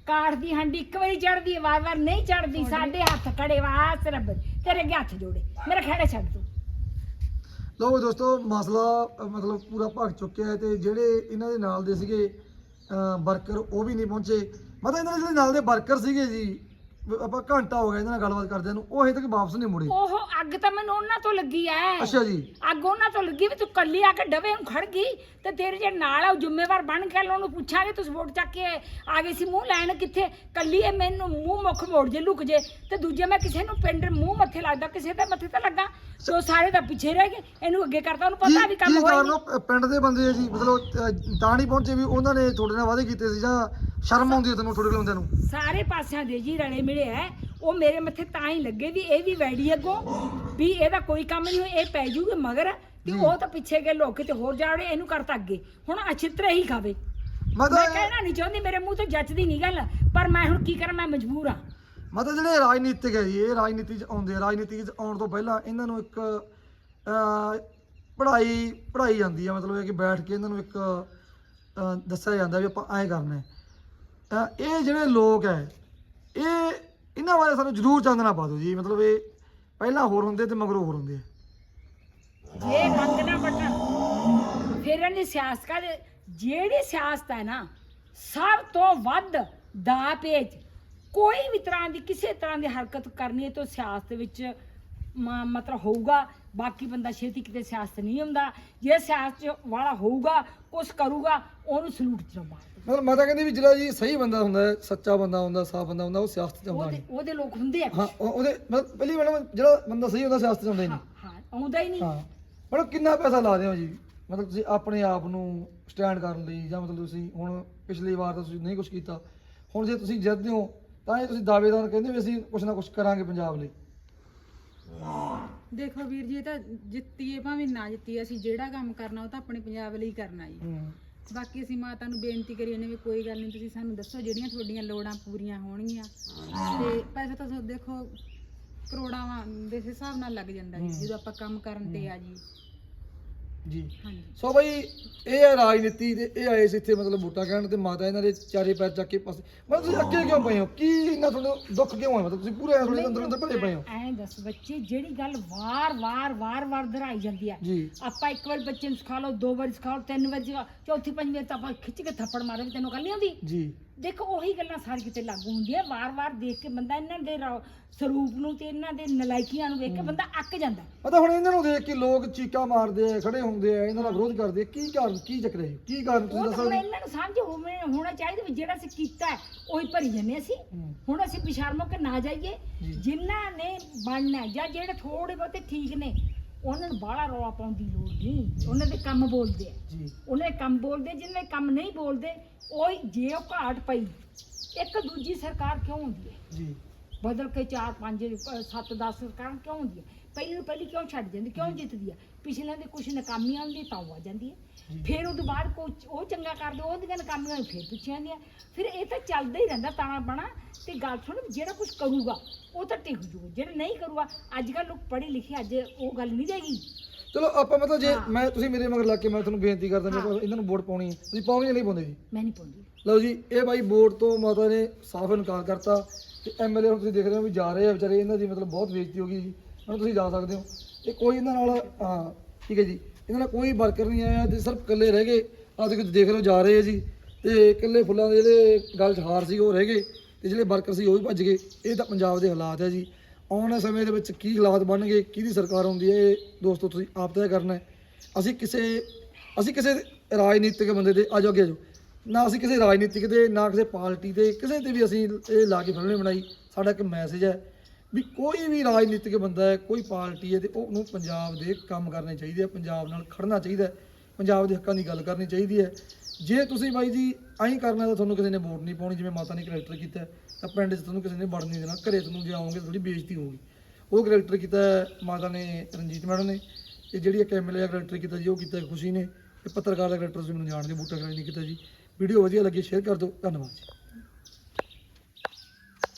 B: ਕਾਠ ਦੀ ਹੰਡੀ ਇੱਕ ਵਾਰੀ ਚੜਦੀ ਵਾਰ ਵਾਰ ਨਹੀਂ ਚੜਦੀ। ਸਾਡੇ ਹੱਥ ਕੜੇ ਵਾਸ ਰੱਬ ਤੇਰੇ ਅੱਗੇ ਹੱਥ ਜੋੜੇ। ਮੇਰਾ ਖੜੇ ਛੱਡ ਤੂੰ।
C: ਲਓ ਵੀ ਦੋਸਤੋ ਮਸਲਾ ਅ, ਮਤਲਬ ਪੂਰਾ ਭਗ ਚੁੱਕਿਆ ਹੈ ਤੇ ਜਿਹੜੇ ਇਹਨਾਂ ਦੇ ਨਾਲ ਦੇ ਸੀਗੇ ਵਰਕਰ ਉਹ ਵੀ ਨਹੀਂ ਪਹੁੰਚੇ। ਮਤਲਬ ਇਹਨਾਂ ਦੇ ਜਿਹੜੇ ਨਾਲ ਦੇ ਵਰਕਰ ਸੀਗੇ ਜੀ ਆਪਾਂ ਘੰਟਾ ਹੋ ਗਿਆ ਇਹਨਾਂ ਨਾਲ ਗੱਲਬਾਤ ਕਰਦਿਆਂ ਨੂੰ ਉਹ ਹਜੇ ਤੱਕ ਵਾਪਸ ਨਹੀਂ ਮੁੜੇ।
B: ਉਹ ਅੱਗ ਤਾਂ ਮੈਨੂੰ ਉਹਨਾਂ ਤੋਂ ਲੱਗੀ ਐ।
C: ਅੱਛਾ ਜੀ।
B: ਅੱਗ ਉਹਨਾਂ ਤੋਂ ਲੱਗੀ ਵੀ ਤੂੰ ਕੱਲੀ ਆ ਕੇ ਡਵੇ ਨੂੰ ਖੜ ਗਈ ਤੇ ਤੇਰੇ ਜੇ ਨਾਲ ਆ ਉਹ ਜ਼ਿੰਮੇਵਾਰ ਬਣ ਕੇ ਉਹਨੂੰ ਪੁੱਛਾਂਗੇ ਤੁਸੀਂ ਵੋਟ ਚੱਕ ਕੇ ਆ ਗਏ ਸੀ ਮੂੰਹ ਲੈਣ ਕਿੱਥੇ? ਕੱਲੀ ਇਹ ਮੈਨੂੰ ਮੂੰਹ ਮੁੱਖ ਮੋੜ ਜੇ ਲੁਕ ਜੇ ਤੇ ਦੂਜੇ ਮੈਂ ਕਿਸੇ ਨੂੰ ਪਿੰਡ ਮੂੰਹ ਮੱਥੇ ਲੱਗਦਾ ਕਿਸੇ ਦੇ ਮੱਥੇ ਤੇ ਲੱਗਾ। ਤੇ ਉਹ ਸਾਰੇ ਤਾਂ ਪਿੱਛੇ ਰਹਿ ਗਏ ਇਹਨੂੰ ਅੱਗੇ ਕਰਤਾ ਉਹਨੂੰ ਪਤਾ ਵੀ ਕੰਮ ਹੋਇਆ
C: ਕਾਰਨ
B: ਨਹੀਂ
C: ਉਹ ਪਿੰਡ ਦੇ ਬੰਦੇ ਆ ਜੀ ਮਤਲਬ ਤਾਂ ਨਹੀਂ ਪਹੁੰਚੇ ਵੀ ਉਹਨਾਂ ਨੇ ਤੁਹਾਡੇ ਨਾਲ ਵਾਅਦੇ ਕੀਤੇ ਸੀ ਜਾਂ ਸ਼ਰਮ ਆਉਂਦੀ ਹੈ ਤੁਹਾਡੇ ਕੋਲ ਆਉਂਦਿਆਂ ਨੂੰ।
B: ਸਾਰੇ ਪਾਸਿਆਂ ਦੇ ਜੀ ਰਲੇ ਮਿਲੇ ਐ। ਉਹ ਮੇਰੇ ਮੱਥੇ ਤਾਂ ਹੀ ਲੱਗੇ ਵੀ ਇਹ ਵੀ ਵੈੜੀ ਅੱਗੋਂ ਵੀ ਇਹਦਾ ਕੋਈ ਕੰਮ ਨਹੀਂ ਹੋਇਆ ਇਹ ਪੈ ਜੂਗੇ ਮਗਰ ਤੇ ਉਹ ਤਾਂ ਪਿੱਛੇ ਗਏ ਲੋਕ ਤੇ ਹੋਰ ਜਾੜੇ ਇਹਨੂੰ ਕਰਤਾ ਅੱਗੇ। ਹੁਣ ਅਛਿੱਤਰੇ ਹੀ ਖਾਵੇ। ਮੈਂ
C: ਮਤਲਬ
B: ਕਹਿਣਾ ਨਹੀਂ ਚਾਹੁੰਦੀ ਮੇਰੇ ਮੂੰਹ ਤੇ ਜੱਚਦੀ ਨਹੀਂ ਗੱਲ ਪਰ ਮੈਂ ਹੁਣ ਕੀ ਕਰਾਂ ਮੈਂ ਮਜਬੂਰ ਆ
C: ਮਤਲਬ ਜਿਹੜੇ ਰਾਜਨੀਤਿਕ ਹੈ ਜੀ ਇਹ ਰਾਜਨੀਤੀ 'ਚ ਆਉਂਦੇ ਆ। ਰਾਜਨੀਤੀ 'ਚ ਆਉਣ ਤੋਂ ਪਹਿਲਾਂ ਇਹਨਾਂ ਨੂੰ ਇੱਕ ਅਹ, ਪੜ੍ਹਾਈ ਪੜ੍ਹਾਈ ਜਾਂਦੀ ਹੈ ਮਤਲਬ ਇਹ ਕਿ ਬੈਠ ਕੇ ਇਹਨਾਂ ਨੂੰ ਇੱਕ ਅਹ, ਦੱਸਿਆ ਜਾਂਦਾ ਵੀ ਆਪਾਂ ਐਂ ਕਰਨਾ ਹੈ। ਇਹ ਜਿਹੜੇ ਲੋਕ ਹੈ, ਇਹ ਇਹਨਾਂ ਬਾਰੇ ਸਾਨੂੰ ਜ਼ਰੂਰ ਚਾਨਣਾ ਪਾ ਦਿਓ ਜੀ। ਮਤਲਬ ਇਹ ਪਹਿਲਾਂ ਹੋਰ ਹੁੰਦੇ ਤੇ ਮਗਰੋਂ ਹੋਰ ਹੁੰਦੇ ਆ।
B: ਜੇ ਬੰਦ ਨਾ ਬਟਨ ਫਿਰ ਇਹਨੇ ਸਿਆਸਤ ਕਰ ਜਿਹੜੀ ਸਿਆਸਤ ਹੈ ਨਾ, ਸਭ ਤੋਂ ਵੱਧ ਦਾ ਪੇਚ ਕੋਈ ਵੀ ਤਰ੍ਹਾਂ ਦੀ ਕਿਸੇ ਤਰ੍ਹਾਂ ਦੀ ਹਰਕਤ ਕਰਨੀ ਹੈ ਤਾਂ ਸਿਆਸਤ ਵਿੱਚ ਮ- ਮਤਲਬ ਹੋਊਗਾ। ਬਾਕੀ ਬੰਦਾ ਛੇਤੀ ਕਿਤੇ ਸਿਆਸਤ ਨਹੀਂ ਹੁੰਦਾ ਜੇ ਸਿਆਸਤ 'ਚ ਵਾਲਾ ਹੋਊਗਾ ਕੁਛ ਕਰੂਗਾ ਉਹਨੂੰ ਸਲੂਟ ਚ ਮਾਰ
C: ਮਤਲਬ ਮਾਤਾ ਕਹਿੰਦੀ ਵੀ ਜਿਹੜਾ ਜੀ ਸਹੀ ਬੰਦਾ ਹੁੰਦਾ ਹੈ ਸੱਚਾ ਬੰਦਾ ਹੁੰਦਾ ਸਾਫ਼ ਬੰਦਾ ਹੁੰਦਾ ਉਹ ਸਿਆਸਤ 'ਚ ਆਉਂਦਾ
B: ਉਹਦੇ
C: ਨਹੀਂ।
B: ਉਹਦੇ ਲੋਕ ਹੁੰਦੇ ਆ।
C: ਹਾਂ ਉਹ- ਉਹਦੇ ਮਤਲਬ ਪਹਿਲੀ ਮੈਡਮ ਜਿਹੜਾ ਬੰਦਾ ਸਹੀ ਹੁੰਦਾ ਸਿਆਸਤ 'ਚ ਆਉਂਦਾ ਹੀ ਨਹੀਂ।
B: ਹਾਂ ਆਉਂਦਾ ਹੀ ਨਹੀਂ।
C: ਹਾਂ। ਮਤਲਬ ਕਿੰਨਾ ਪੈਸਾ ਲਾਦੇ ਹੋ ਜੀ? ਮਤਲਬ ਤੁਸੀਂ ਆਪਣੇ ਆਪ ਨੂੰ ਸਟੈਂਡ ਕਰਨ ਲਈ ਜਾਂ ਮਤਲਬ ਤੁਸੀਂ ਹੁਣ ਪਿਛਲੀ ਵਾਰ ਤਾਂ ਤੁਸੀਂ ਨਹੀਂ ਕੁਝ ਕੀਤਾ। ਹੁਣ ਜੇ ਤੁਸੀਂ ਜਿੱਤਦੇ ਹੋ ਤਾਂ ਇਹ ਤੁਸੀਂ ਦਾਅਵੇਦਾਰ ਕਹਿੰਦੇ ਵੀ ਅਸੀਂ ਕੁਛ ਨਾ ਕੁਛ ਕਰਾਂਗੇ ਪੰਜਾਬ ਲਈ।
A: ਦੇਖੋ ਵੀਰ ਜੀ ਇਹ ਤਾਂ ਜਿੱਤੀਏ ਭਾਵੇਂ ਨਾ ਜਿੱਤੀਏ ਅਸੀਂ ਜਿਹੜਾ ਕੰਮ ਕਰਨਾ ਉਹ ਤਾਂ ਆਪਣੇ ਪੰਜਾਬ ਲਈ ਕਰਨਾ ਜੀ
C: ਹੂੰ।
A: ਬਾਕੀ ਅਸੀਂ ਮਾਤਾ ਨੂੰ ਬੇਨਤੀ ਕਰੀ ਜਾਂਦੇ ਵੀ ਕੋਈ ਗੱਲ ਨਹੀਂ ਤੁਸੀਂ ਸਾਨੂੰ ਦੱਸੋ ਜਿਹੜੀਆਂ ਤੁਹਾਡੀਆਂ ਲੋੜਾਂ ਪੂਰੀਆਂ ਹੋਣਗੀਆਂ। ਤੇ ਪੈਸੇ ਤਾਂ ਦੇਖੋ ਕਰੋੜਾਂ ਦੇ ਹਿਸਾਬ ਨਾਲ ਲੱਗ ਜਾਂਦਾ ਜੀ ਜਦੋਂ ਆਪਾਂ ਕੰਮ ਕਰਨ ਤੇ ਆ ਜੀ।
C: ਜੀ।
A: ਹਾਂਜੀ।
C: ਸੋ ਬਈ ਇਹ ਹੈ ਰਾਜਨੀਤੀ ਤੇ ਇਹ ਆਏ ਸੀ ਇੱਥੇ ਮਤਲਬ ਵੋਟਾਂ ਕਹਿਣ ਤੇ ਮਾਤਾ ਇਹਨਾਂ ਦੇ ਚਾਰੇ ਪੈਰ ਚੱਕ ਕੇ ਪਾਸੇ। ਮਤਲਬ ਤੁਸੀਂ ਅੱਗੇ ਕਿਉਂ ਪਏ ਹੋ? ਕੀ ਇੰਨਾ ਤੁਹਾਨੂੰ ਦੁੱਖ ਕਿਉਂ ਹੈ ਮਤਲਬ ਤੁਸੀਂ ਪੂਰੇ ਥੋੜੇ ਅੰਦਰ ਅੰਦਰ ਭਰੇ ਪਏ ਹੋ।
B: ਐਂ ਦੱਸ ਬੱਚੇ ਜਿਹੜੀ ਗੱਲ ਵਾਰ-ਵਾਰ ਵਾਰ-ਵਾਰ ਦੁਹਰਾਈ ਜਾਂਦੀ ਆ।
C: ਜੀ।
B: ਆਪਾਂ ਇੱਕ ਵਾਰ ਬੱਚੇ ਨੂੰ ਸਿਖਾ ਲਓ ਦੋ ਵਾਰ ਸਿਖਾ ਲਓ ਤਿੰਨ ਵਾਰ ਸਿਖਾ ਚੌਥੀ ਪੰਜਵੀਂ ਤਾਂ ਆਪਾਂ ਖਿੱਚ ਕੇ ਥੱਪੜ ਮਾਰੇ ਵੀ ਤੈਨੂੰ ਗੱਲ ਨਹੀਂ ਆਉਂਦੀ।
C: ਜੀ।
B: ਦੇਖੋ ਉਹੀ ਗੱਲਾਂ ਸਾਰੀ ਕਿਤੇ ਲਾਗੂ ਹੁੰਦੀਆਂ। ਵਾਰ-ਵਾਰ ਦੇਖ ਕੇ ਬੰਦਾ ਇਹਨਾਂ ਦੇ ਰ- ਸਰੂਪ ਨੂੰ ਤੇ ਇਹਨਾਂ ਦੇ ਨਲਾਇਕੀਆਂ ਨੂੰ ਵੇਖ ਕੇ ਬੰਦਾ ਅੱਕ ਜਾਂਦਾ।
C: ਮਤਲਬ ਹੁਣ ਇਹਨਾਂ ਨੂੰ ਦੇਖ ਕੇ ਲੋਕ ਚੀਕਾਂ ਮਾਰਦੇ ਆ ਖੜੇ ਹੁੰਦੇ ਆ ਇਹਨਾਂ ਦਾ ਵਿਰੋਧ ਕਰਦੇ ਆ। ਕੀ ਕਾਰਨ ਕੀ ਚੱਕਰ ਹੈ? ਕੀ ਕਾਰਨ ਤੁਸੀਂ
B: ਉਹ
C: ਦੱਸ
B: ਹੁਣ ਇਹਨਾਂ ਨੂੰ ਸਮਝ ਹੋਵੇ ਹੋਣਾ ਚਾਹੀਦਾ ਵੀ ਜਿਹੜਾ ਅਸੀਂ ਕੀਤਾ ਹੈ, ਉਹੀ ਭਰੀ ਜੰਨੇ ਅਸੀਂ।
C: ਹੂੰ।
B: ਹੁਣ ਅਸੀਂ ਬਿਸ਼ਰਮੋ ਕੇ ਨਾ ਜਾਈਏ।
C: ਜੀ।
B: ਜਿਨ੍ਹਾਂ ਨੇ ਬਣਨਾ ਹੈ ਜਾਂ ਜਿਹੜੇ ਥੋੜੇ ਬਹੁਤੇ ਠੀਕ ਨੇ ਉਹਨਾਂ ਨੂੰ ਬਾਹਲਾ ਰੌਲਾ ਪਾਉਣ ਦੀ ਲੋੜ ਨਹੀਂ। ਉਹਨਾਂ ਦੇ ਕੰਮ ਬੋਲਦੇ ਆ।
C: ਜੀ।
B: ਉਹਨਾਂ ਦੇ ਕੰਮ ਬੋਲਦੇ ਜਿਹਨਾਂ ਦੇ ਕੰਮ ਨਹੀਂ ਬੋਲਦੇ ਉਹ ਜੇ ਉਹ ਘਾਟ ਪਈ। ਇੱਕ ਦੂਜੀ ਸਰਕਾਰ ਕਿਉਂ ਹੁੰਦੀ ਹੈ?
C: ਜੀ।
B: ਬਦਲ ਕੇ 4 5 7 10 ਸਰਕਾਰਾਂ ਕਿਉਂ ਹੁੰਦੀ ਹੈ ਪਹਿਲੀ ਨੂੰ ਪਹਿਲੀ ਕਿਉਂ ਛੱਡ ਜਾਂਦੀ ਕਿਉਂ ਜਿੱਤਦੀ ਹੈ? ਪਿਛਲੇ ਦੇ ਕੁਝ ਨਾਕਾਮੀਆਂ ਹੁੰਦੀ ਤਾਂ ਉਹ ਆ ਜਾਂਦੀ ਹੈ।
C: ਜੀ।
B: ਫਿਰ ਉਹ ਤੋਂ ਬਾਅਦ ਕੋਈ ਉਹ ਚੰਗਾ ਕਰਦੇ ਉਹਦੀਆਂ ਨਾਕਾਮੀਆਂ ਫਿਰ ਪਿੱਛੇ ਆਉਂਦੀਆਂ। ਫਿਰ ਇਹ ਤਾਂ ਚੱਲਦਾ ਹੀ ਰਹਿੰਦਾ ਤਾਣਾ ਬਣਾ। ਤੇ ਗੱਲ ਸੁਣ ਜਿਹੜਾ ਕੁਝ ਕਰੂਗਾ ਉਹ ਤਾਂ ਟਿਕ ਜੂਗਾ ਜਿਹੜਾ ਨਹੀਂ ਕਰੂਗਾ ਅੱਜ ਕੱਲ੍ਹ ਲੋਕ ਪੜ੍ਹੇ ਲਿਖੇ ਅੱਜ ਉਹ ਗੱਲ ਨਹੀਂ ਰਹੇਗੀ।
C: ਚਲੋ ਆਪਾਂ ਮਤਲਬ ਜੇ। ਮੈਂ ਤੁਸੀਂ ਮੇਰੇ ਮਗਰ ਲੱਗ ਕੇ ਮੈਂ ਤੁਹਾਨੂੰ ਬੇਨਤੀ ਕਰਦਾ ਮੈਂ ਕਿਹਾ ਇਹਨਾਂ ਨੂੰ ਵੋਟ ਪਾਉਣੀ ਹੈ। ਤੁਸੀਂ ਪਾਉਣੀ ਜਾਂ ਨਹੀਂ ਪਾਉਂਦੇ ਜੀ?
B: ਮੈਂ ਨਹੀਂ ਪਾਉਂਦੀ।
C: ਲਓ ਜੀ ਇਹ ਬਾਈ ਵੋਟ ਤੋਂ ਮਾਤਾ ਨੇ ਸਾਫ਼ ਇਨਕਾਰ ਕਰਤਾ ਤੇ ਐਮਐਲਏ ਹੁਣ ਤੁਸੀਂ ਦੇਖ ਰਹੇ ਹੋ ਵੀ ਜਾ ਰਹੇ ਆ ਵਿਚਾਰੇ ਇਹਨਾਂ ਦੀ ਮਤਲਬ ਬਹੁਤ ਬੇਇੱਜ਼ਤੀ ਹੋ ਗਈ ਜੀ। ਹੁਣ ਤੁਸੀਂ ਜਾ ਸਕਦੇ ਹੋ। ਇਹ ਕੋਈ ਇਹਨਾਂ ਨਾਲ ਹਾਂ ਠੀਕ ਹੈ ਜੀ। ਇਹਨਾਂ ਨਾਲ ਕੋਈ ਵਰਕਰ ਨਹੀਂ ਆਇਆ ਤੇ ਸਿਰਫ ਇਕੱਲੇ ਰਹਿ ਗਏ। ਆਹ ਦੇਖੋ ਦੇਖ ਰਹੇ ਹੋ ਜਾ ਰਹੇ ਆ ਜੀ। ਤੇ ਇਕੱਲੇ ਫੁੱਲਾਂ ਦੇ ਜਿਹੜੇ ਗੱਲ 'ਚ ਹਾਰ ਸੀ ਉਹ ਰਹਿ ਗਏ। ਤੇ ਜਿਹੜੇ ਵਰਕਰ ਸੀ ਉਹ ਵੀ ਭੱਜ ਗਏ। ਇਹ ਤਾਂ ਪੰਜਾਬ ਦੇ ਹਾਲਾਤ ਹੈ ਜੀ। ਆਉਣ ਵਾਲੇ ਸਮੇਂ ਦੇ ਵਿੱਚ ਕੀ ਹਾਲਾਤ ਬਣਨਗੇ ਕਿਹਦੀ ਸਰਕਾਰ ਹੁੰਦੀ ਹੈ, ਇਹ ਦੋਸਤੋ ਤੁਸੀਂ ਆਪ ਤੈਅ ਕਰਨਾ ਹੈ। ਅਸੀਂ ਕਿਸੇ ਅਸੀਂ ਕਿਸੇ ਰਾਜਨੀਤਿਕ ਬੰਦੇ ਦੇ ਆਜੋ ਅੱਗੇ ਆਜੋ ਨਾ ਅਸੀਂ ਕਿਸੇ ਰਾਜਨੀਤਿਕ ਦੇ, ਨਾ ਕਿਸੇ ਪਾਰਟੀ ਦੇ, ਕਿਸੇ ਤੇ ਵੀ ਅਸੀਂ ਇਹ ਲਾ ਕੇ ਫਿਲਮ ਨਹੀਂ ਬਣਾਈ। ਸਾਡਾ ਇੱਕ ਮੈਸੇਜ ਹੈ ਵੀ ਕੋਈ ਵੀ ਰਾਜਨੀਤਿਕ ਬੰਦਾ ਹੈ, ਕੋਈ ਪਾਰਟੀ ਹੈ ਤੇ ਉਹਨੂੰ ਪੰਜਾਬ ਦੇ ਕੰਮ ਕਰਨੇ ਚਾਹੀਦੇ ਆ, ਪੰਜਾਬ ਨਾਲ ਖੜਨਾ ਚਾਹੀਦਾ ਪੰਜਾਬ ਦੇ ਹੱਕਾਂ ਦੀ ਗੱਲ ਕਰਨੀ ਚਾਹੀਦੀ ਹੈ। ਜੇ ਤੁਸੀਂ ਬਾਈ ਜੀ ਐਂ ਕਰਨਾ ਤਾਂ ਤੁਹਾਨੂੰ ਕਿਸੇ ਨੇ ਵੋਟ ਨਹੀਂ ਪਾਉਣੀ, ਜਿਵੇਂ ਮਾਤਾ ਨੇ ਕਰੈਕਟਰ ਕੀਤਾ ਤਾਂ ਪਿੰਡ 'ਚ ਤੁਹਾਨੂੰ ਕਿਸੇ ਨੇ ਵੜ ਨਹੀਂ ਦੇਣਾ, ਘਰੇ ਤੁਹਾਨੂੰ ਜੇ ਆਓਗੇ ਥੋੜੀ ਬੇਇੱਜ਼ਤੀ ਹੋਊਗੀ। ਉਹ ਕਰੈਕਟਰ ਕੀਤਾ ਮਾਤਾ ਨੇ, ਰਣਜੀਤ ਮੈਡਮ ਨੇ ਤੇ ਜਿਹੜੀ ਇੱਕ ਐਮਐਲਏ ਦਾ ਕਰੈਕਟਰ ਕੀਤਾ ਜੀ, ਉਹ ਕੀਤਾ ਖੁਸ਼ੀ ਨੇ ਤੇ ਪੱਤਰਕਾਰ ਦਾ ਕਰੈਕਟਰ ਤੁਸੀਂ ਮੈਨੂੰ ਜਾਣਦੇ ਬੂਟਾ ਕਰਾਈ ਨਹੀਂ ਕੀਤਾ ਜੀ। ਵੀਡੀਓ ਵਧੀਆ ਲੱਗੀ ਸ਼ੇਅਰ ਕਰ ਦਿਓ, ਧੰਨਵਾਦ ਜੀ।